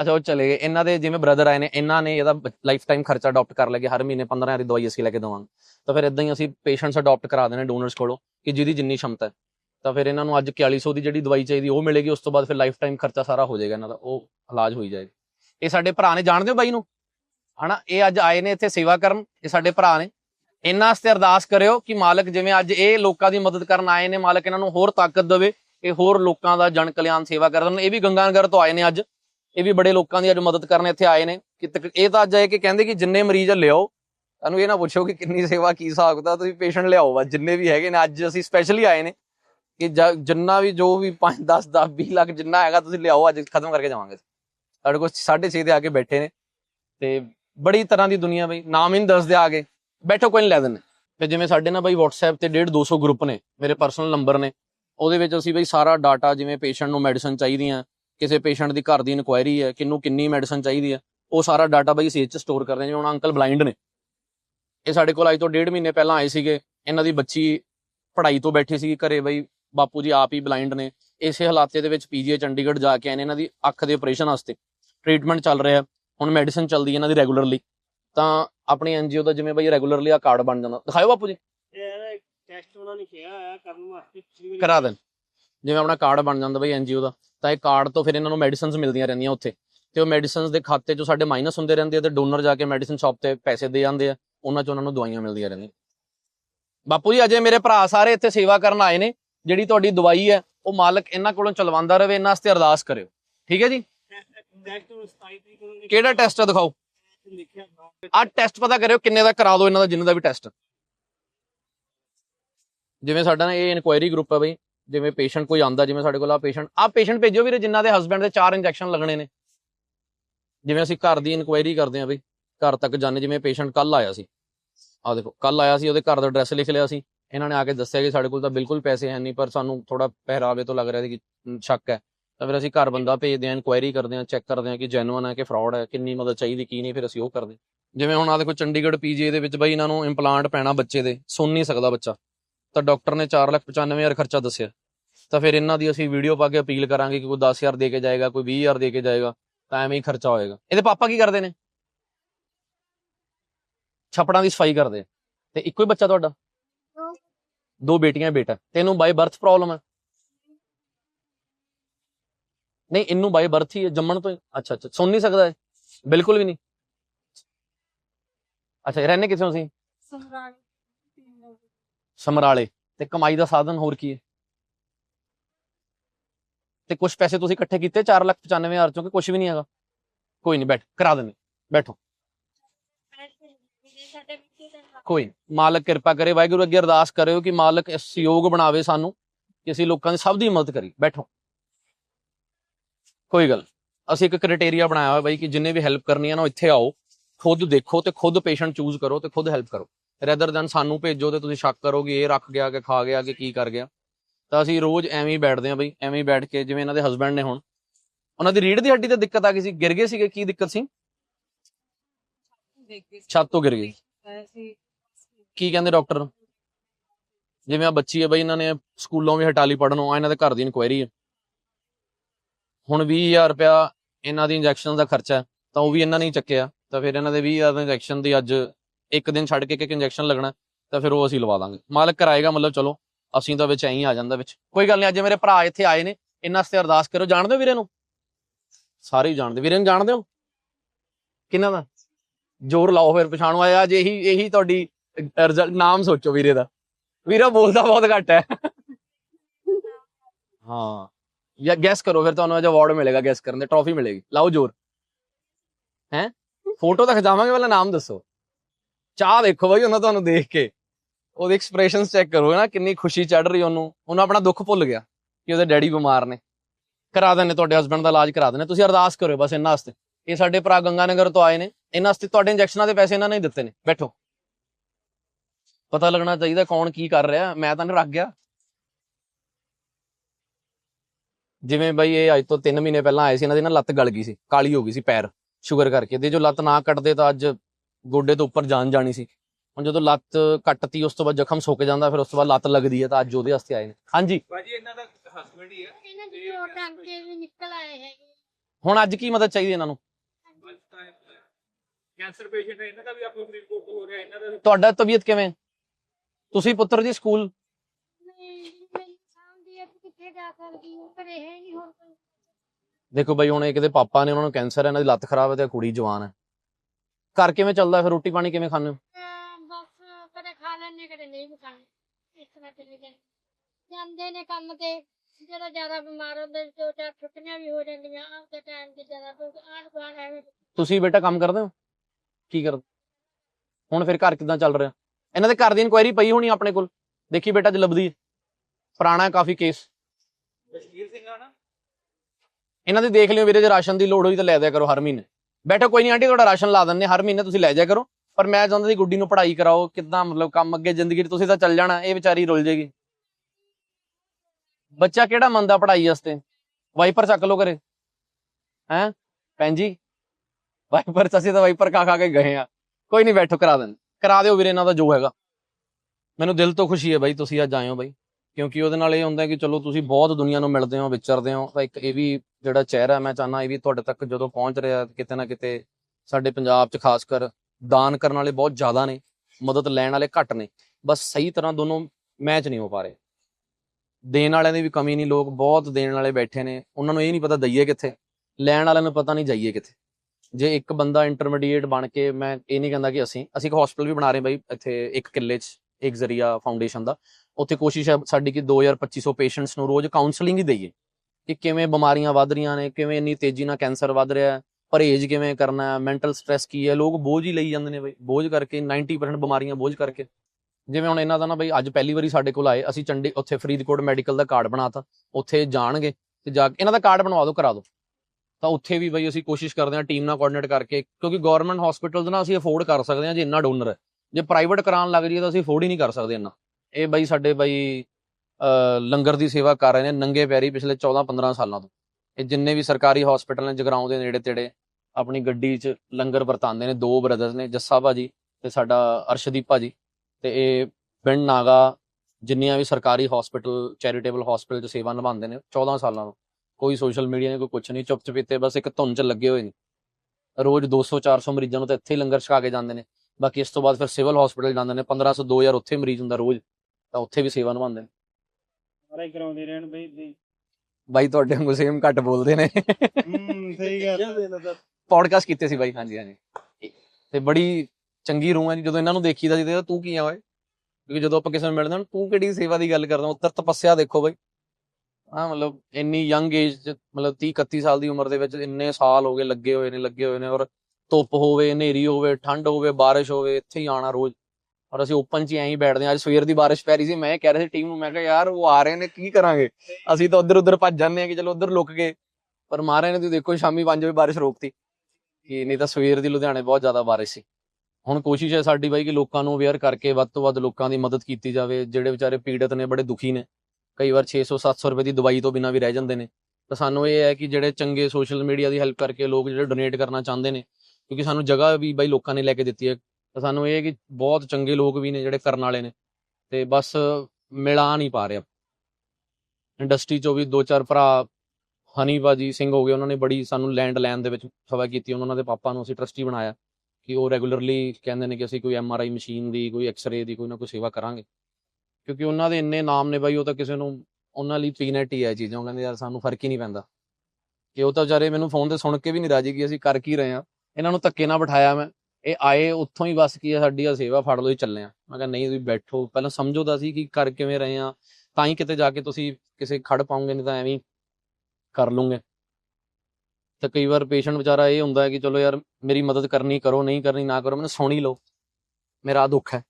ਅੱਛਾ, ਉਹ ਚਲੇ ਗਏ। ਇਹਨਾਂ ਦੇ ਜਿਵੇਂ ਬ੍ਰਦਰ ਆਏ ਨੇ, ਇਹਨਾਂ ਨੇ ਇਹਦਾ ਲਾਈਫ ਟਾਈਮ ਖਰਚਾ ਅਡਾਪਟ ਕਰ ਲਗੇ ਹਰ ਮਹੀਨੇ 15000 ਦੀ ਦਵਾਈ ਅਸੀਂ ਲੈ ਕੇ ਦੇਵਾਂਗੇ। ਤਾਂ ਫਿਰ ਇਦਾਂ ਹੀ ਅਸੀਂ ਪੇਸ਼ੈਂਟਸ ਅਡਾਪਟ ਕਰਾ ਦੇਣੇ ਡੋਨਰਸ ਕੋਲੋਂ ਕਿ ਜਿਹਦੀ ਜਿੰਨੀ ਸ਼ਮਤਾ ਹੈ। ਤਾਂ ਫਿਰ ਇਹਨਾਂ ਨੂੰ ਅੱਜ 4100 ਦੀ ਜਿਹੜੀ ਦਵਾਈ ਚਾਹੀਦੀ, ਉਹ ਮਿਲੇਗੀ, ਉਸ ਤੋਂ ਬਾਅਦ ਫਿਰ ਲਾਈਫ ਟਾਈਮ ਖਰਚਾ ਸਾਰਾ ਹੋ ਜਾਏਗਾ ਇਹਨਾਂ ਦਾ, ਉਹ ਇਲਾਜ ਹੋਈ ਜਾਏਗਾ। ਇਹ ਸਾਡੇ ਭਰਾ ਨੇ, ਜਾਣਦੇ ਹੋ ਬਾਈ ਨੂੰ? ਹਨਾ, ਇਹ ਅੱਜ ਆਏ ਨੇ ਇੱਥੇ ਸੇਵਾ ਕਰਨ, ਇਹ ਸਾਡੇ ਭਰਾ ਨੇ। ਇਹਨਾਂ ਵਾਸਤੇ ਅਰਦਾਸ ਕਰਿਓ ਕਿ ਮਾਲਕ ਜਿਵੇਂ ਅੱਜ ਇਹ ਲੋਕਾਂ ਦੀ ਮਦਦ ਕਰਨ ਆਏ ਨੇ, ਮਾਲਕ ਇਹਨਾਂ ਨੂੰ ਹੋਰ ਤਾਕਤ ਦੇਵੇ, ਇਹ ਹੋਰ ਲੋਕਾਂ ਦਾ ਜਨ ਕਲਿਆਣ ਸੇਵਾ ਕਰਨ। ਇਹ ਵੀ ਗੰਗਾਨਗਰ ਤੋਂ ਆਏ ਨੇ ਅੱਜ। ਇਹ ਵੀ ਬੜੇ ਲੋਕਾਂ ਦੀ ਅੱਜ ਮਦਦ ਕਰਨ ਇੱਥੇ ਆਏ ਨੇ। ਕਿ ਤਕ- ਇਹ ਤਾਂ ਅੱਜ ਆਏ ਕਿ ਕਹਿੰਦੇ ਕਿ ਜਿੰਨੇ ਮਰੀਜ਼ ਲਿਆਓ, ਤੁਹਾਨੂੰ ਇਹ ਨਾ ਪੁੱਛੋ ਕਿ ਕਿੰਨੀ ਸੇਵਾ ਕੀ ਹਿਸਾਬ ਕਿਤਾਬ ਤੁਸੀਂ ਪੇਸ਼ੈਂਟ ਲਿਆਓ ਵਾ ਜਿੰਨੇ ਵੀ ਹੈਗੇ ਨੇ, ਅੱਜ ਅਸੀਂ ਸਪੈਸ਼ਲੀ ਆਏ ਨੇ ਕਿ ਜਿੰਨਾ ਵੀ ਜੋ ਵੀ 5 10 10 20 ਲੱਖ ਜਿੰਨਾ ਹੈਗਾ ਤੁਸੀਂ ਲਿਆਓ, ਅੱਜ ਖਤਮ ਕਰਕੇ ਜਾਵਾਂਗੇ। ਸਾਡੇ ਕੋਲ 6:30 ਤੇ ਆ ਕੇ ਬੈਠੇ ਨੇ ਤੇ ਬੜੀ ਤਰ੍ਹਾਂ ਦੀ ਦੁਨੀਆ ਬਈ, ਨਾਮ ਹੀ ਨਹੀਂ ਦੱਸਦੇ ਆ ਕੇ। ਬੈਠੋ ਕੋਈ ਨਹੀਂ ਲੈ ਦਿੰਦੇ। ਤੇ ਜਿਵੇਂ ਸਾਡੇ ਨਾਲ ਬਈ WhatsApp ਤੇ 1.5 200 ਗਰੁੱਪ ਨੇ, ਮੇਰੇ ਪਰਸਨਲ ਨੰਬਰ ਨੇ, ਉਹਦੇ ਵਿੱਚ ਅਸੀਂ ਬਈ ਸਾਰਾ ਡਾਟਾ ਜਿਵੇਂ ਪੇਸ਼ੈਂਟ ਨੂੰ ਮੈਡੀਸਨ ਚਾਹੀਦੀਆਂ, ਕਿਸੇ ਪੇਸ਼ੈਂਟ ਦੀ ਘਰ ਦੀ ਇਨਕੁਆਇਰੀ ਹੈ ਕਿੰਨੂੰ ਕਿੰਨੀ ਮੈਡੀਸਨ ਚਾਹੀਦੀ ਹੈ, ਉਹ ਸਾਰਾ ਡਾਟਾ ਬਈ ਅਸੀਂ ਇਹ 'ਚ ਸਟੋਰ ਕਰਦੇ ਹਾਂ, ਜਿਵੇਂ ਹੁਣ ਅੰਕਲ ਬਲਾਈਂਡ ਨੇ। ਇਹ ਸਾਡੇ ਕੋਲ ਅੱਜ ਤੋਂ ਡੇਢ ਮਹੀਨੇ ਪਹਿਲਾਂ ਆਏ ਸੀਗੇ, ਇਹਨਾਂ ਦੀ ਬੱਚੀ ਪੜ੍ਹਾਈ ਤੋਂ ਬੈਠੀ ਸੀ ਘਰੇ ਬਈ, ਬਾਪੂ ਜੀ ਆਪ ਹੀ ਬਲਾਈਂਡ ਨੇ। ਇਸੇ ਹਾਲਾਤੇ ਦੇ ਵਿੱਚ ਪੀਜੀਆਈ ਚੰਡੀਗੜ੍ਹ ਜਾ ਕੇ ਆਏ ਨੇ ਇਹਨਾਂ ਦੀ ਅੱਖ ਦੇ ਆਪਰੇਸ਼ਨ ਵਾਸਤੇ। ਟ੍ਰੀਟਮੈਂਟ ਚੱਲ ਰਿਹਾ, ਹੁਣ ਮੈਡੀਸਨ ਚੱਲਦੀ ਹੈ ਇਹਨਾਂ ਦੀ ਰੈਗੂਲਰਲੀ ਤਾਂ ਆਪਣੀ ਐਨਜੀਓ ਦਾ ਜਿਵੇਂ ਬਈ ਰੈਗੂਲਰਲੀ ਆ ਕਾਰਡ ਬਣ ਜਾਂਦਾ। ਦਿਖਾਓ ਬਾਪੂ ਜੀ। ਇਹ ਟੈਸਟ ਉਹਨਾਂ ਨੇ ਕਿਹਾ ਆ ਕਰਨ ਵਾਸਤੇ ਪਿਛਲੀ ਵਾਰੀ ਕਰਾ ਦੇਣ। ਜਿਵੇਂ ਆਪਣਾ ਕਾਰਡ ਬਣ ਜਾਂਦਾ ਬਈ ਐਨਜੀਓ ਦਾ ਤਾਂ ਇਹ ਕਾਰਡ ਤੋਂ ਫਿਰ ਇਹਨਾਂ ਨੂੰ ਮੈਡੀਸਿਨਸ ਮਿਲਦੀਆਂ ਰਹਿੰਦੀਆਂ ਉੱਥੇ। ਤੇ ਉਹ ਮੈਡੀਸਿਨਸ ਦੇ ਖਾਤੇ 'ਚੋਂ ਸਾਡੇ ਮਾਈਨਸ ਹੁੰਦੇ ਰਹਿੰਦੇ ਆ ਤੇ ਡੋਨਰ ਜਾ ਕੇ ਮੈਡੀਸਿਨ ਸ਼ਾਪ ਤੇ ਪੈਸੇ ਦੇ ਜਾਂਦੇ ਆ ਉਹਨਾਂ 'ਚ ਉਹਨਾਂ ਨੂੰ ਦਵਾਈਆਂ ਮਿਲਦੀਆਂ ਰਹਿੰਦੀਆਂ। ਬਾਪੂ ਜੀ ਅਜੇ ਮੇਰੇ ਭਰਾ ਸਾਰੇ ਇੱਥੇ ਸੇਵਾ ਕਰਨ ਆਏ ਨੇ ਜਿਹੜੀ ਤੁਹਾਡੀ ਦਵਾਈ ਹੈ ਉਹ ਮਾਲਕ ਇਹਨਾਂ ਕੋਲੋਂ ਚਲਵਾਉਂਦਾ ਰਵੇ ਇਹਨਾਂ ਵਾਸਤੇ ਅਰਦਾਸ ਕਰਿਓ। ਠੀਕ ਹੈ ਜੀ? ਨੈਕਸਟ ਨੂੰ 27 ਤਰੀਕ ਨੂੰ ਕਿਹੜਾ ਟੈਸਟ ਦਿਖਾਓ। ਲਿਖਿਆ ਟੈਸਟ ਪਤਾ ਕਰਿਓ ਕਿੰਨੇ ਦਾ ਕਰਾ ਦਿਓ ਇਹਨਾਂ ਦਾ, ਜਿੰਨੇ ਦਾ ਵੀ ਟੈਸਟ ਜਿਵੇਂ ਸਾਡਾ ਨਾ ਇਹ ਇਨਕੁਆਇਰੀ ਗਰੁੱਪ ਹੈ ਬਈ, ਜਿਵੇਂ ਪੇਸ਼ੈਂਟ ਕੋਈ ਆਂਦਾ ਜਿਵੇਂ ਸਾਡੇ ਕੋਲ ਆ ਪੇਸ਼ੈਂਟ ਆ ਪੇਸ਼ੈਂਟ ਭੇਜਿਓ ਵੀਰੇ ਜਿਨ੍ਹਾਂ ਦੇ ਹਸਬੰਡ ਦੇ ਚਾਰ ਇੰਜੈਕਸ਼ਨ ਲੱਗਣੇ ਨੇ। ਜਿਵੇਂ ਅਸੀਂ ਘਰ ਦੀ ਇਨਕੁਆਇਰੀ ਕਰਦੇ ਆ ਬਈ, ਘਰ ਤੱਕ ਜਾਂਦੇ, ਜਿਵੇਂ ਪੇਸ਼ੈਂਟ ਕੱਲ ਆਇਆ ਸੀ। ਆ ਦੇਖੋ ਕੱਲ ਆਇਆ ਸੀ, ਉਹਦੇ ਘਰ ਦਾ ਐਡਰੈਸ ਲਿਖ ਲਿਆ ਸੀ। ਇਹਨਾਂ ਨੇ ਆ ਕੇ ਦੱਸਿਆ ਕਿ ਸਾਡੇ ਕੋਲ ਤਾਂ ਬਿਲਕੁਲ ਪੈਸੇ ਹੈ ਨਹੀਂ, ਪਰ ਸਾਨੂੰ ਥੋੜਾ ਪਹਿਰਾਵੇ ਤੋਂ ਲੱਗ ਰਿਹਾ ਸੀ ਕਿ ਸ਼ੱਕ ਹੈ। ਤਾਂ ਫਿਰ ਅਸੀਂ ਘਰ ਬੰਦਾ ਭੇਜਦੇ ਆ ਇਨਕੁਆਇਰੀ ਕਰਦੇ ਆ ਚੈੱਕ ਕਰਦੇ ਆ ਕਿ ਜੈਨੂਅਨ ਹੈ ਕਿ ਫਰਾਡ ਹੈ ਕਿੰਨੀ ਮਦਦ ਚਾਹੀਦੀ ਕੀ ਨਹੀਂ ਫਿਰ ਅਸੀਂ ਉਹ ਕਰਦੇ। ਜਿਵੇਂ ਹੁਣ ਆ ਦੇਖੋ ਚੰਡੀਗੜ੍ਹ ਪੀਜੀਏ ਦੇ ਵਿੱਚ ਬਈ ਇਹਨਾਂ ਨੂੰ ਇੰਪਲਾਂਟ ਪੈਣਾ ਬੱਚੇ ਦੇ ਸੁਣ ਨਹੀਂ ਸਕਦਾ ਬੱਚਾ। ਤਾਂ ਡਾਕਟਰ ਨੇ 495000 ਖਰਚਾ ਦੱਸਿਆ। ਤਾਂ ਫਿਰ ਇਹਨਾਂ ਦੀ ਅਸੀਂ ਵੀਡੀਓ ਪਾ ਕੇ ਅਪੀਲ ਕਰਾਂਗੇ ਕਿ ਕੋਈ 10000 ਦੇ ਕੇ ਜਾਏਗਾ ਕੋਈ 20000 ਦੇ ਕੇ ਜਾਏਗਾ ਤਾਂ ਐਵੇਂ ਹੀ ਖਰਚਾ ਹੋਏਗਾ। ਇਹਦੇ ਪਾਪਾ ਕੀ ਕਰਦੇ ਨੇ? ਛਪੜਾਂ ਦੀ ਸਫ਼ਾਈ ਕਰਦੇ। ਤੇ ਇੱਕੋ ਹੀ ਬੱਚਾ ਤੁਹਾਡਾ? ਦੋ ਬੇਟੀਆਂ ਬੇਟਾ। ਤੈਨੂੰ ਬਾਈ ਬਰਥ ਪ੍ਰੋਬਲਮ ਹੈ ਨਹੀਂ ਇਹਨੂੰ ਬਾਈ ਬਰਥ ਹੀ ਹੈ ਜੰਮਣ ਤੋਂ ਹੀ ਅੱਛਾ ਅੱਛਾ, ਸੁਣ ਨਹੀਂ ਸਕਦਾ ਹੈ ਬਿਲਕੁਲ ਵੀ ਨਹੀਂ। ਅੱਛਾ, ਰਹਿੰਦੇ ਕਿੱਥੋਂ ਸੀ ਸਮਰਾਲੇ। ਤੇ ਕਮਾਈ ਦਾ ਸਾਧਨ ਹੋਰ ਕੀ ਹੈ? ਤੇ ਕੁਝ ਪੈਸੇ ਤੁਸੀਂ ਇਕੱਠੇ ਕੀਤੇ 495000 ਚੋਂ, ਕਿ ਕੁਝ ਵੀ ਨਹੀਂ ਹੈਗਾ? ਕੋਈ ਨਹੀਂ, ਬੈਠ, ਕਰਾ ਦਿੰਦੇ ਬੈਠੋ। ਕੋਈ ਨੀ। ਮਾਲਕ ਕਿਰਪਾ ਕਰੇ, ਵਾਹਿਗੁਰੂ ਅੱਗੇ ਅਰਦਾਸ ਕਰਿਓ ਕਿ ਮਾਲਕ ਇਸ ਯੋਗ ਬਣਾਵੇ ਸਾਨੂੰ, ਕਿ ਅਸੀਂ ਲੋਕਾਂ ਦੀ ਸਭ ਦੀ ਮਦਦ ਕਰੀ ਬੈਠੋ। ਕੋਈ ਗੱਲ ਅਸੀਂ ਇੱਕ ਕ੍ਰਾਈਟੇਰੀਆ ਬਣਾਇਆ ਹੋਇਆ ਬਾਈ ਕਿ ਜਿੰਨੇ ਵੀ ਹੈਲਪ ਕਰਨੀ ਹੈ ਨਾ ਉਹ ਇੱਥੇ ਆਓ। ਖੁਦ ਦੇਖੋ ਤੇ ਖੁਦ ਪੇਸ਼ੈਂਟ ਚੂਜ਼ ਕਰੋ ਤੇ ਖੁਦ ਹੈਲਪ ਕਰੋ। ਰੈਦਰ ਦੈਨ ਸਾਨੂੰ ਭੇਜੋ ਤੇ ਤੁਸੀਂ ਸ਼ੱਕ ਕਰੋ ਕਿ ਇਹ ਰੱਖ ਗਿਆ ਕਿ ਖਾ ਗਿਆ ਕਿ ਕੀ ਕਰ ਗਿਆ। ਤਾਂ ਅਸੀਂ ਰੋਜ਼ ਐਵੇਂ ਹੀ ਬੈਠਦੇ ਆਂ ਬਈ ਐਵੇਂ ਹੀ ਬੈਠ ਕੇ ਜਿਵੇਂ ਇਹਨਾਂ ਦੇ ਹਸਬੰਡ ਨੇ ਹੁਣ। ਉਹਨਾਂ ਦੀ ਰੀੜ ਦੀ ਹੱਡੀ ਤੇ ਦਿੱਕਤ ਆ ਗਈ ਸੀ। ਗਿਰ ਗਏ ਸੀਗੇ? ਕੀ ਦਿੱਕਤ ਸੀ? ਛੱਤ ਤੋਂ ਗਿਰ ਗਈ ਕੀ ਕਹਿੰਦੇ ਡਾਕਟਰ? ਜਿਵੇਂ ਆ ਬੱਚੀ ਹੈ ਬਈ ਇਹਨਾਂ ਨੇ ਸਕੂਲੋਂ ਵੀ ਹਟਾ ਲਈ ਪੜਨੋਂ ਆ ਇਹਨਾਂ ਦੇ ਘਰ ਦੀ ਇਨਕੁਆਇਰੀ ਹੈ ਹੁਣ 20000 ਰੁਪਇਆ ਇਹਨਾਂ ਦੀ ਇੰਜੈਕਸ਼ਨ ਦਾ ਖਰਚਾ ਤਾਂ ਉਹ ਵੀ ਇਹਨਾਂ ਨੇ ਚੱਕਿਆ। ਤਾਂ ਫਿਰ ਇਹਨਾਂ ਦੇ 20000 ਦੇ ਇੰਜੈਕਸ਼ਨ ਦੀ ਅੱਜ ਇੱਕ ਦਿਨ ਛੱਡ ਕੇ ਇੱਕ ਇੰਜੈਕਸ਼ਨ ਲੱਗਣਾ ਤਾਂ ਫਿਰ ਉਹ ਅਸੀਂ ਲਵਾ ਦਾਂਗੇ। ਮਾਲਕ ਕਰਾਏਗਾ, ਮਤਲਬ ਚਲੋ, ਅਸੀਂ ਤਾਂ ਵਿੱਚ ਐਂ ਆ ਜਾਂਦਾ ਵਿੱਚ। ਕੋਈ ਗੱਲ ਨਹੀਂ, ਅੱਜ ਮੇਰੇ ਭਰਾ ਇੱਥੇ ਆਏ ਨੇ, ਇਹਨਾਂ ਵਾਸਤੇ ਅਰਦਾਸ ਕਰੋ ਜਾਣਦੇ ਹੋ ਵੀਰੇ ਨੂੰ? ਸਾਰੇ ਹੀ ਜਾਣਦੇ। ਵੀਰੇ ਨੂੰ ਜਾਣਦੇ ਹੋ? ਕਿਹਨਾਂ ਦਾ? ਜ਼ੋਰ ਲਾਓ ਫਿਰ, ਪਛਾਣੋ। ਆਇਆ ਅੱਜ ਇਹੀ ਇਹੀ ਤੁਹਾਡੀ ਰਿਜ਼ਲਟ ਨਾਮ ਸੋਚੋ ਵੀਰੇ ਦਾ। ਵੀਰਾ ਬੋਲਦਾ ਬਹੁਤ ਘੱਟ ਹੈ। ਹਾਂ। ਜਾਂ ਗੈਸ ਕਰੋ, ਫਿਰ ਤੁਹਾਨੂੰ ਅੱਜ ਅਵਾਰਡ ਮਿਲੇਗਾ ਗੈਸ ਕਰਨ ਦੇ ਟਰੋਫੀ ਮਿਲੇਗੀ। ਲਾਓ ਜ਼ੋਰ। ਹੈ? ਫੋਟੋ ਤਾਂ ਖਿਚਾਵਾਂਗੇ, ਪਹਿਲਾਂ ਨਾਮ ਦੱਸੋ। ਚਾਹ ਦੇਖੋ ਬਈ, ਉਹਨਾਂ ਤੁਹਾਨੂੰ ਦੇਖ ਕੇ। ਉਹਦੇ ਐਕਸਪ੍ਰੈਸ਼ਨਸ ਚੈੱਕ ਕਰੋ ਨਾ ਕਿੰਨੀ ਖੁਸ਼ੀ ਚੜ ਰਹੀ ਉਹਨੂੰ। ਉਹਨੂੰ ਆਪਣਾ ਦੁੱਖ ਭੁੱਲ ਗਿਆ ਕਿ ਉਹਦੇ ਡੈਡੀ ਬਿਮਾਰ ਨੇ। ਕਰਾ ਦਿੰਦੇ, ਤੁਹਾਡੇ ਹਸਬੰਡ ਦਾ ਇਲਾਜ ਕਰਾ ਦਿੰਦੇ। ਤੁਸੀਂ ਅਰਦਾਸ ਕਰੋ ਬਸ ਇਹਨਾਂ ਵਾਸਤੇ। ਇਹ ਸਾਡੇ ਭਰਾ ਗੰਗਾਨਗਰ ਤੋਂ ਆਏ ਨੇ। ਇਹਨਾਂ ਵਾਸਤੇ ਤੁਹਾਡੇ ਇੰਜੈਕਸ਼ਨਾਂ ਦੇ ਪੈਸੇ ਇਹਨਾਂ ਨੇ ਦਿੱਤੇ ਨੇ। ਬੈਠੋ। ਪਤਾ ਲੱਗਣਾ ਚਾਹੀਦਾ ਕੌਣ ਕੀ ਕਰ ਰਿਹਾ। ਮੈਂ ਤਾਂ ਰੱਖ ਗਿਆ। ਜਿਵੇਂ ਬਈ ਇਹ ਅੱਜ ਤੋਂ 3 ਮਹੀਨੇ ਪਹਿਲਾਂ ਆਏ ਸੀ ਇਹਨਾਂ ਦੀ ਨਾ ਲੱਤ ਗਲ ਗਈ ਸੀ ਕਾਲੀ ਹੋ ਗਈ ਸੀ ਪੈਰ ਸ਼ੂਗਰ ਕਰਕੇ ਤੇ ਜੋ ਲੱਤ ਨਾ ਕੱਟਦੇ ਤਾਂ ਅੱਜ ਗੋਡੇ ਤੋਂ ਉੱਪਰ ਜਾਨ ਜਾਣੀ ਸੀ। ਹੁਣ ਜਦੋਂ ਲੱਤ ਕੱਟਤੀ ਉਸ ਤੋਂ ਬਾਅਦ ਜ਼ਖਮ ਸੁੱਕ ਜਾਂਦਾ ਫਿਰ ਉਸ ਤੋਂ ਬਾਅਦ ਲੱਤ ਲੱਗਦੀ ਹੈ ਤਾਂ ਅੱਜ ਉਹਦੇ ਵਾਸਤੇ ਆਏ ਨੇ। ਹਾਂਜੀ। ਭਾਜੀ ਇਹਨਾਂ ਦਾ ਹਸਬੰਡ ਹੀ ਹੈ ਇਹਨਾਂ ਦੇ ਦੋ ਟਾਂਕੇ ਵੀ ਨਿਕਲ ਆਏ ਹੈਗੇ। ਹੁਣ ਅੱਜ ਕੀ ਮਦਦ ਚਾਹੀਦੀ ਇਹਨਾਂ ਨੂੰ? ਕੈਂਸਰ ਪੇਸ਼ੈਂਟ ਹੈ ਇਹਨਾਂ ਦਾ ਵੀ ਆਪਕੋ ਰਿਪੋਰਟ ਹੋ ਰਿਹਾ ਇਹਨਾਂ ਦਾ ਤੁਹਾਡਾ ਤਬੀਅਤ ਕਿਵੇਂ? ਤੁਸੀਂ ਪੁੱਤਰ ਜੀ ਸਕੂਲ ਨਹੀਂ ਮੈਨੂੰ ਸਾਹਮਣੇ ਅੱਜ ਕਿੱਥੇ ਜਾ ਸਕਦੀ ਹਾਂ ਘਰੇ ਹੈ ਨਹੀਂ ਹੋਰ ਕੋਈ ਦੇਖੋ ਬਈ ਹੁਣ ਇਹ ਕਿਤੇ ਪਾਪਾ ਨੇ ਉਹਨਾਂ ਨੂੰ ਕੈਂਸਰ ਹੈ ਇਹਨਾਂ ਦੀ ਲੱਤ ਖਰਾਬ ਹੈ ਤੇ ਕੁੜੀ ਜਵਾਨ ਹੈ। ਘਰ ਕਿਵੇਂ ਚੱਲਦਾ ਫਿਰ ਰੋਟੀ ਪਾਣੀ ਕਿਵੇਂ ਖਾਂਦੇ ਹੋ? ਬਸ ਕਦੇ ਖਾ ਲੈਣੇ ਕਦੇ ਨਹੀਂ ਵੀ ਖਾਣੇ ਇਸ ਤਰ੍ਹਾਂ ਚਲੇ ਜਾਂਦੇ ਜਾਂਦੇ ਨੇ ਕੰਮ ਤੇ ਜਦੋਂ ਜ਼ਿਆਦਾ ਬਿਮਾਰ ਹੁੰਦੇ ਦੋ ਚਾਰ ਛੁੱਟੀਆਂ ਵੀ ਹੋ ਜਾਂਦੀਆਂ ਆਹ ਦੇ ਟਾਈਮ ਤੇ ਜ਼ਿਆਦਾ ਆਣ ਬਾਣ ਐਵੇਂ ਤੁਸੀਂ ਬੇਟਾ ਕੰਮ ਕਰਦੇ ਹੋ? ਕੀ ਕਰਦੇ? ਹੁਣ ਫਿਰ ਘਰ ਕਿਦਾਂ ਚੱਲ ਰਿਹਾ? ਇਹਨਾਂ ਦੇ ਘਰ ਦੀ ਇਨਕੁਆਇਰੀ ਪਈ ਹੋਣੀ ਆਪਣੇ ਕੋਲ? ਦੇਖੀ ਬੇਟਾ ਜੇ ਲੱਭਦੀ ਹੈ। ਪੁਰਾਣਾ ਕਾਫੀ ਕੇਸ ਜਸਵੀਰ ਸਿੰਘ ਆ ਨਾ? ਇਹਨਾਂ ਦੀ ਦੇਖ ਲਿਓ ਵੀਰੇ, ਜੇ ਰਾਸ਼ਨ ਦੀ ਲੋੜ ਹੋਈ ਤਾਂ ਲੈ ਦਿਆ ਕਰੋ ਹਰ ਮਹੀਨੇ। ਬੈਠੋ, ਕੋਈ ਨਹੀਂ ਆਂਟੀ, ਤੁਹਾਡਾ ਰਾਸ਼ਨ ਲਾ ਦਿੰਦੇ ਹਰ ਮਹੀਨੇ ਤੁਸੀਂ ਲੈ ਜਾਇਆ ਕਰੋ। ਪਰ ਮੈਂ ਚਾਹੁੰਦਾ ਸੀ ਗੁੱਡੀ ਨੂੰ ਪੜ੍ਹਾਈ ਕਰਾਓ, ਕਿੱਦਾਂ ਮਤਲਬ ਕੰਮ ਅੱਗੇ ਜ਼ਿੰਦਗੀ 'ਚ ਤੁਸੀਂ ਤਾਂ ਚੱਲ ਜਾਣਾ, ਇਹ ਵਿਚਾਰੀ ਰੁੱਲ ਜੇਗੀ। ਬੱਚਾ ਕਿਹੜਾ ਮੰਨਦਾ ਪੜ੍ਹਾਈ ਵਾਸਤੇ? ਵਾਈਪਰ ਚੱਕ ਲੋ ਕਰੇ ਹੈ? ਭੈਣ ਜੀ, ਵਾਈਪਰ 'ਚ ਅਸੀਂ ਤਾਂ ਵਾਈਪਰ ਖਾ ਖਾ ਕੇ ਗਏ ਆ ਕੋਈ ਨਹੀਂ ਬੈਠੋ, ਕਰਾ ਦੇਣ ਕਰਾ ਦਿਓ ਵੀਰੇ, ਇਹਨਾਂ ਦਾ ਜੋ ਹੈਗਾ। ਮੈਨੂੰ ਦਿਲ ਤੋਂ ਖੁਸ਼ੀ ਹੈ ਬਾਈ, ਤੁਸੀਂ ਅੱਜ ਆਏ ਹੋ ਬਾਈ। ਕਿਉਂਕਿ ਉਹਦੇ ਨਾਲ ਇਹ ਹੁੰਦਾ ਕਿ ਚਲੋ ਤੁਸੀਂ ਬਹੁਤ ਦੁਨੀਆ ਨੂੰ ਮਿਲਦੇ ਹੋ, ਵਿਚਰਦੇ ਹੋ, ਤਾਂ ਇੱਕ ਇਹ ਵੀ ਜਿਹੜਾ ਚਿਹਰਾ ਮੈਂ ਚਾਹਨਾ ਇਹ ਵੀ ਤੁਹਾਡੇ ਤੱਕ ਜਦੋਂ ਪਹੁੰਚ ਰਿਹਾ ਕਿਤੇ ਨਾ ਕਿਤੇ ਸਾਡੇ ਪੰਜਾਬ 'ਚ ਖਾਸ ਕਰ ਦਾਨ ਕਰਨ ਵਾਲੇ ਬਹੁਤ ਜ਼ਿਆਦਾ ਨੇ, ਮਦਦ ਲੈਣ ਵਾਲੇ ਘੱਟ ਨੇ, ਬਸ ਸਹੀ ਤਰ੍ਹਾਂ ਦੋਨੋਂ ਮੈਚ ਨਹੀਂ ਹੋ ਪਾ ਰਹੇ। ਦੇਣ ਵਾਲਿਆਂ ਦੀ ਵੀ ਕਮੀ ਨਹੀਂ, ਲੋਕ ਬਹੁਤ ਦੇਣ ਵਾਲੇ ਬੈਠੇ ਨੇ, ਉਹਨਾਂ ਨੂੰ ਇਹ ਨਹੀਂ ਪਤਾ ਦਈਏ ਕਿੱਥੇ, ਲੈਣ ਵਾਲਿਆਂ ਨੂੰ ਪਤਾ ਨਹੀਂ ਜਾਈਏ ਕਿੱਥੇ। ਜੇ ਇੱਕ ਬੰਦਾ ਇੰਟਰਮੀਡੀਏਟ ਬਣ ਕੇ, ਮੈਂ ਇਹ ਨਹੀਂ ਕਹਿੰਦਾ ਕਿ ਅਸੀਂ ਅਸੀਂ ਇੱਕ ਹਸਪੀਟਲ ਵੀ ਬਣਾ ਰਹੇ ਬਾਈ ਇੱਥੇ ਇੱਕ ਕਿੱਲੇ 'ਚ, ਇੱਕ ਜ਼ਰੀਆ ਫਾਊਂਡੇਸ਼ਨ ਦਾ ਉੱਥੇ ਕੋਸ਼ਿਸ਼ ਹੈ ਸਾਡੀ ਕਿ 2250 ਪੇਸ਼ੈਂਟਸ ਨੂੰ ਰੋਜ਼ ਕਾਉਂਸਲਿੰਗ ਹੀ ਦਈਏ ਕਿ ਕਿਵੇਂ ਬਿਮਾਰੀਆਂ ਵੱਧ ਰਹੀਆਂ ਨੇ, ਕਿਵੇਂ ਇੰਨੀ ਤੇਜ਼ੀ ਨਾਲ ਕੈਂਸਰ ਵੱਧ ਰਿਹਾ ਹੈ, ਪਰਹੇਜ਼ ਕਿਵੇਂ ਕਰਨਾ ਹੈ ਮੈਂਟਲ ਸਟ੍ਰੈਸ ਕੀ ਹੈ, ਲੋਕ ਬੋਝ ਹੀ ਲਈ ਜਾਂਦੇ ਨੇ ਬਈ, ਬੋਝ ਕਰਕੇ 90% ਬਿਮਾਰੀਆਂ ਬੋਝ ਕਰਕੇ। ਜਿਵੇਂ ਹੁਣ ਇਹਨਾਂ ਦਾ ਨਾ ਬਈ ਅੱਜ ਪਹਿਲੀ ਵਾਰੀ ਸਾਡੇ ਕੋਲ ਆਏ, ਅਸੀਂ ਚੰਡੀ, ਉੱਥੇ ਫਰੀਦਕੋਟ ਮੈਡੀਕਲ ਦਾ ਕਾਰਡ ਬਣਾਤਾ, ਉੱਥੇ ਜਾਣਗੇ ਤੇ ਜਾ ਕੇ, ਇਹਨਾਂ ਦਾ ਕਾਰਡ ਬਣਵਾ ਦਿਓ, ਕਰਾ ਦਿਓ। ਤਾਂ ਉੱਥੇ ਵੀ ਬਈ ਅਸੀਂ ਕੋਸ਼ਿਸ਼ ਕਰਦੇ ਹਾਂ ਟੀਮ ਨਾਲ ਕੋਆਰਡੀਨੇਟ ਕਰਕੇ, ਕਿਉਂਕਿ ਗਵਰਨਮੈਂਟ ਹਸਪੀਟਲਸ ਨਾ ਅਸੀਂ ਅਫੋਰਡ ਕਰ ਸਕਦੇ ਹਾਂ ਜੇ ਇੰਨਾ ਡੋਨਰ ਹੈ। ਜੇ ਪ੍ਰਾਈਵੇਟ ਕਰਾਉਣ ਲੱਗ ਜਾਈਏ ਤਾਂ ਅਸੀਂ ਅਫੋਰਡ ਹੀ ਨਹੀਂ ਕਰ ਸਕਦੇ ਇੰਨਾ। ਇਹ ਬਈ ਸਾਡੇ ਬਈ, ਅਹ, ਲੰਗਰ ਦੀ ਸੇਵਾ ਕਰ ਰਹੇ ਨੇ ਨੰਗੇ ਪੈਰੀ ਪਿਛਲੇ 14-15 ਸਾਲਾਂ ਤੋਂ। ਇਹ ਜਿੰਨੇ ਵੀ ਸਰਕਾਰੀ ਹਸਪੀਟਲ ਨੇ ਜਗਰਾਉਂ ਦੇ ਨੇੜੇ ਤੇੜੇ ਆਪਣੀ ਗੱਡੀ 'ਚ ਲੰਗਰ ਵਰਤਾਉਂਦੇ ਨੇ, ਦੋ ਬ੍ਰਦਰਸ ਨੇ, ਜੱਸਾ ਭਾਜੀ ਤੇ ਸਾਡਾ ਅਰਸ਼ਦੀਪ ਭਾਜੀ। ਤੇ ਇਹ ਪਿੰਡ ਨਾਗਾ ਜਿੰਨੀਆਂ ਵੀ ਸਰਕਾਰੀ ਹਸਪੀਟਲ ਚੈਰੀਟੇਬਲ ਹਸਪੀਟਲ 'ਚ ਸੇਵਾ ਨਿਭਾਉਂਦੇ ਨੇ 14 ਸਾਲਾਂ ਤੋਂ। ਕੋਈ ਸੋਸ਼ਲ ਮੀਡੀਆ ਨੇ ਕੋਈ ਕੁਛ ਨਹੀਂ ਚੁੱਪ ਚਪੀਤੇ ਬਸ ਇੱਕ ਧੁੰਨ 'ਚ ਲੱਗੇ ਹੋਏ ਨੇ। ਰੋਜ਼ 200 400 ਮਰੀਜ਼ਾਂ ਨੂੰ ਤਾਂ ਇੱਥੇ ਹੀ ਲੰਗਰ ਛਕਾ ਕੇ ਜਾਂਦੇ ਨੇ। ਬਾਕੀ ਇਸ ਤੋਂ ਬਾਅਦ ਫਿਰ ਸਿਵਲ ਹਸਪੀਟਲ ਜਾਂਦੇ ਨੇ 1500 2000 ਉੱਥੇ ਮਰੀਜ਼ ਹੁੰਦਾ ਰੋਜ਼। ਤਾਂ ਉੱਥੇ ਵੀ ਸੇਵਾ ਨਿਭਾਉਂਦੇ ਨੇ। ਸਾਰਾ ਹੀ ਕਰਾਉਂਦੇ ਰਹਿਣ ਬਈ ਬਈ ਬਾਈ ਤੁਹਾਡੇ ਵਾਂਗੂ ਸੇਮ ਘੱਟ ਬੋਲਦੇ ਨੇ। ਹੂੰ ਸਹੀ ਗੱਲ ਪੌਡਕਾਸਟ ਕੀਤੇ ਸੀ ਬਾਈ ਹਾਂਜੀ ਹਾਂਜੀ। ਤੇ ਬੜੀ ਚੰਗੀ ਰੂਹ ਹੈ ਜੀ ਜਦੋਂ ਇਹਨਾਂ ਨੂੰ ਦੇਖੀਦਾ ਜੀ ਤੇ ਤੂੰ ਕੀ ਆ ਓਏ? ਕਿਉਂਕਿ ਜਦੋਂ ਆਪਾਂ ਕਿਸੇ ਨੂੰ ਮਿਲਦੇ ਹਾਂ ਤੂੰ ਕਿਹੜੀ ਸੇਵਾ ਦੀ ਗੱਲ ਕਰਦਾ? ਉੱਤਰ ਤਪੱਸਿਆ ਦੇਖੋ ਬਾਈ। ਹਾਂ ਮਤਲਬ ਇੰਨੀ ਯੰਗ ਏਜ ਚ ਮਤਲਬ 30 31 ਸਾਲ ਦੀ ਉਮਰ ਦੇ ਵਿੱਚ ਇੰਨੇ ਸਾਲ ਹੋ ਗਏ ਲੱਗੇ ਹੋਏ ਨੇ ਲੱਗੇ ਹੋਏ ਨੇ ਔਰ ਧੁੱਪ ਹੋਵੇ ਹਨੇਰੀ ਹੋਵੇ ਠੰਡ ਹੋਵੇ ਬਾਰਿਸ਼ ਹੋਵੇ ਇੱਥੇ ਹੀ ਆਣਾ ਰੋਜ਼। ਔਰ ਅਸੀਂ ਓਪਨ 'ਚ ਹੀ ਐਂ ਹੀ ਬੈਠਦੇ ਹਾਂ। ਅੱਜ ਸਵੇਰ ਦੀ ਬਾਰਿਸ਼ ਪੈ ਰਹੀ ਸੀ। ਮੈਂ ਕਹਿ ਰਿਹਾ ਸੀ ਟੀਮ ਨੂੰ, ਮੈਂ ਕਿਹਾ, ਯਾਰ, ਉਹ ਆ ਰਹੇ ਨੇ, ਕੀ ਕਰਾਂਗੇ? ਅਸੀਂ ਤਾਂ ਉੱਧਰ ਉੱਧਰ ਭੱਜ ਜਾਂਦੇ ਹਾਂ ਕਿ ਚਲੋ ਉੱਧਰ ਲੁੱਕ ਗਏ। ਪਰ ਮਾਰੇ ਨੇ ਤੁਸੀਂ ਦੇਖੋ, ਸ਼ਾਮੀ 5 ਵਜੇ ਬਾਰਿਸ਼ ਰੋਕਤੀ। ਕਿ ਨਹੀਂ ਤਾਂ ਸਵੇਰ ਦੀ ਲੁਧਿਆਣੇ ਬਹੁਤ ਜ਼ਿਆਦਾ ਬਾਰਿਸ਼ ਸੀ। ਹੁਣ ਕੋਸ਼ਿਸ਼ ਹੈ ਸਾਡੀ ਬਾਈ ਕਿ ਲੋਕਾਂ ਨੂੰ ਅਵੇਅਰ ਕਰਕੇ ਵੱਧ ਤੋਂ ਵੱਧ ਲੋਕਾਂ ਦੀ ਮਦਦ ਕੀਤੀ ਜਾਵੇ, ਜਿਹੜੇ ਵਿਚਾਰੇ ਪੀੜਤ ਨੇ, ਬੜੇ ਦੁਖੀ ਨੇ। ਕਈ ਵਾਰ 600 700 ਰੁਪਏ ਦੀ ਦਵਾਈ ਤੋਂ ਬਿਨਾਂ ਵੀ ਰਹਿ ਜਾਂਦੇ ਨੇ। ਤਾਂ ਸਾਨੂੰ ਇਹ ਹੈ ਕਿ ਜਿਹੜੇ ਚੰਗੇ ਸੋਸ਼ਲ ਮੀਡੀਆ ਦੀ ਹੈਲਪ ਕਰਕੇ ਲੋਕ ਜਿਹੜੇ ਡੋਨੇਟ ਕਰਨਾ ਚਾਹੁੰਦੇ ਨੇ, ਕਿਉਂਕਿ ਸਾਨੂੰ ਜਗ੍ਹਾ ਵੀ ਬਾਈ ਲੋਕਾਂ ਨੇ ਲੈ ਕੇ ਦਿੱਤੀ ਹੈ। ਤਾਂ ਸਾਨੂੰ ਇਹ ਹੈ ਕਿ ਬਹੁਤ ਚੰਗੇ ਲੋਕ ਵੀ ਨੇ ਜਿਹੜੇ ਕਰਨ ਵਾਲੇ ਨੇ ਤੇ ਬਸ ਮਿਲਾ ਨਹੀਂ ਪਾ ਰਿਹਾ। ਇੰਡਸਟਰੀ ਚੋਂ ਵੀ ਦੋ ਚਾਰ ਭਰਾ ਹਨੀ ਬਾਜੀ ਸਿੰਘ ਹੋ ਗਏ, ਉਹਨਾਂ ਨੇ ਬੜੀ ਸਾਨੂੰ ਲੈਂਡ ਲੈਣ ਦੇ ਵਿੱਚ ਸੇਵਾ ਕੀਤੀ, ਉਹਨਾਂ ਦੇ ਪਾਪਾ ਨੂੰ ਅਸੀਂ ਟਰਸਟੀ ਬਣਾਇਆ ਕਿ ਉਹ ਰੈਗੂਲਰਲੀ ਕਹਿੰਦੇ ਨੇ ਕਿ ਅਸੀਂ ਕੋਈ ਐਮ ਆਰ ਆਈ ਮਸ਼ੀਨ ਦੀ, ਕੋਈ ਐਕਸ-ਰੇ ਦੀ, ਕੋਈ ਨਾ ਕੋਈ ਸੇਵਾ ਕਰਾਂਗੇ। ਕਿਉਂਕਿ ਉਹਨਾਂ ਦੇ ਇੰਨੇ ਨਾਮ ਨੇ ਬਾਈ, ਉਹ ਤਾਂ ਕਿਸੇ ਨੂੰ ਉਹਨਾਂ ਲਈ ਪੀਨਟ ਹੀ ਹੈ ਚੀਜ਼ਾਂ, ਉਹ ਕਹਿੰਦੇ ਯਾਰ ਸਾਨੂੰ ਫ਼ਰਕ ਹੀ ਨਹੀਂ ਪੈਂਦਾ। ਕਿ ਉਹ ਤਾਂ ਵਿਚਾਰੇ ਮੈਨੂੰ ਫੋਨ ਤੇ ਸੁਣ ਕੇ ਵੀ ਨਹੀਂ ਰਾਜੀ ਕਿ ਅਸੀਂ ਕਰ ਕੀ ਰਹੇ ਆ ਇਹਨਾਂ ਨੂੰ ਧੱਕੇ ਨਾਲ ਬਿਠਾਇਆ ਮੈਂ। ਇਹ ਆਏ ਉੱਥੋਂ ਹੀ ਬਸ ਕੀ ਆ, ਸਾਡੀ ਆ ਸੇਵਾ ਫੜ ਲਓ ਜੀ, ਚੱਲੇ ਆ। ਮੈਂ ਕਿਹਾ, ਨਹੀਂ, ਤੁਸੀਂ ਬੈਠੋ। ਪਹਿਲਾਂ ਸਮਝੋ ਤਾਂ ਸੀ ਕਿ ਕਰ ਕਿਵੇਂ ਰਹੇ ਆ। ਤਾਂ ਹੀ ਕਿਤੇ ਜਾ ਕੇ ਤੁਸੀਂ ਕਿਸੇ ਖੜ ਪਾਉਂਗੇ, ਨਹੀਂ ਤਾਂ ਐਵੇਂ ਕਰ ਲੂੰਗੇ। ਤਾਂ ਕਈ ਵਾਰ ਪੇਸ਼ੈਂਟ ਵਿਚਾਰਾ ਇਹ ਹੁੰਦਾ ਹੈ ਕਿ ਚਲੋ ਯਾਰ, ਮੇਰੀ ਮਦਦ ਕਰਨੀ ਕਰੋ, ਨਹੀਂ ਕਰਨੀ ਨਾ ਕਰੋ, ਮੈਨੂੰ ਸੁਣ ਹੀ ਲਓ। ਮੇਰਾ ਦੁੱਖ ਹੈ।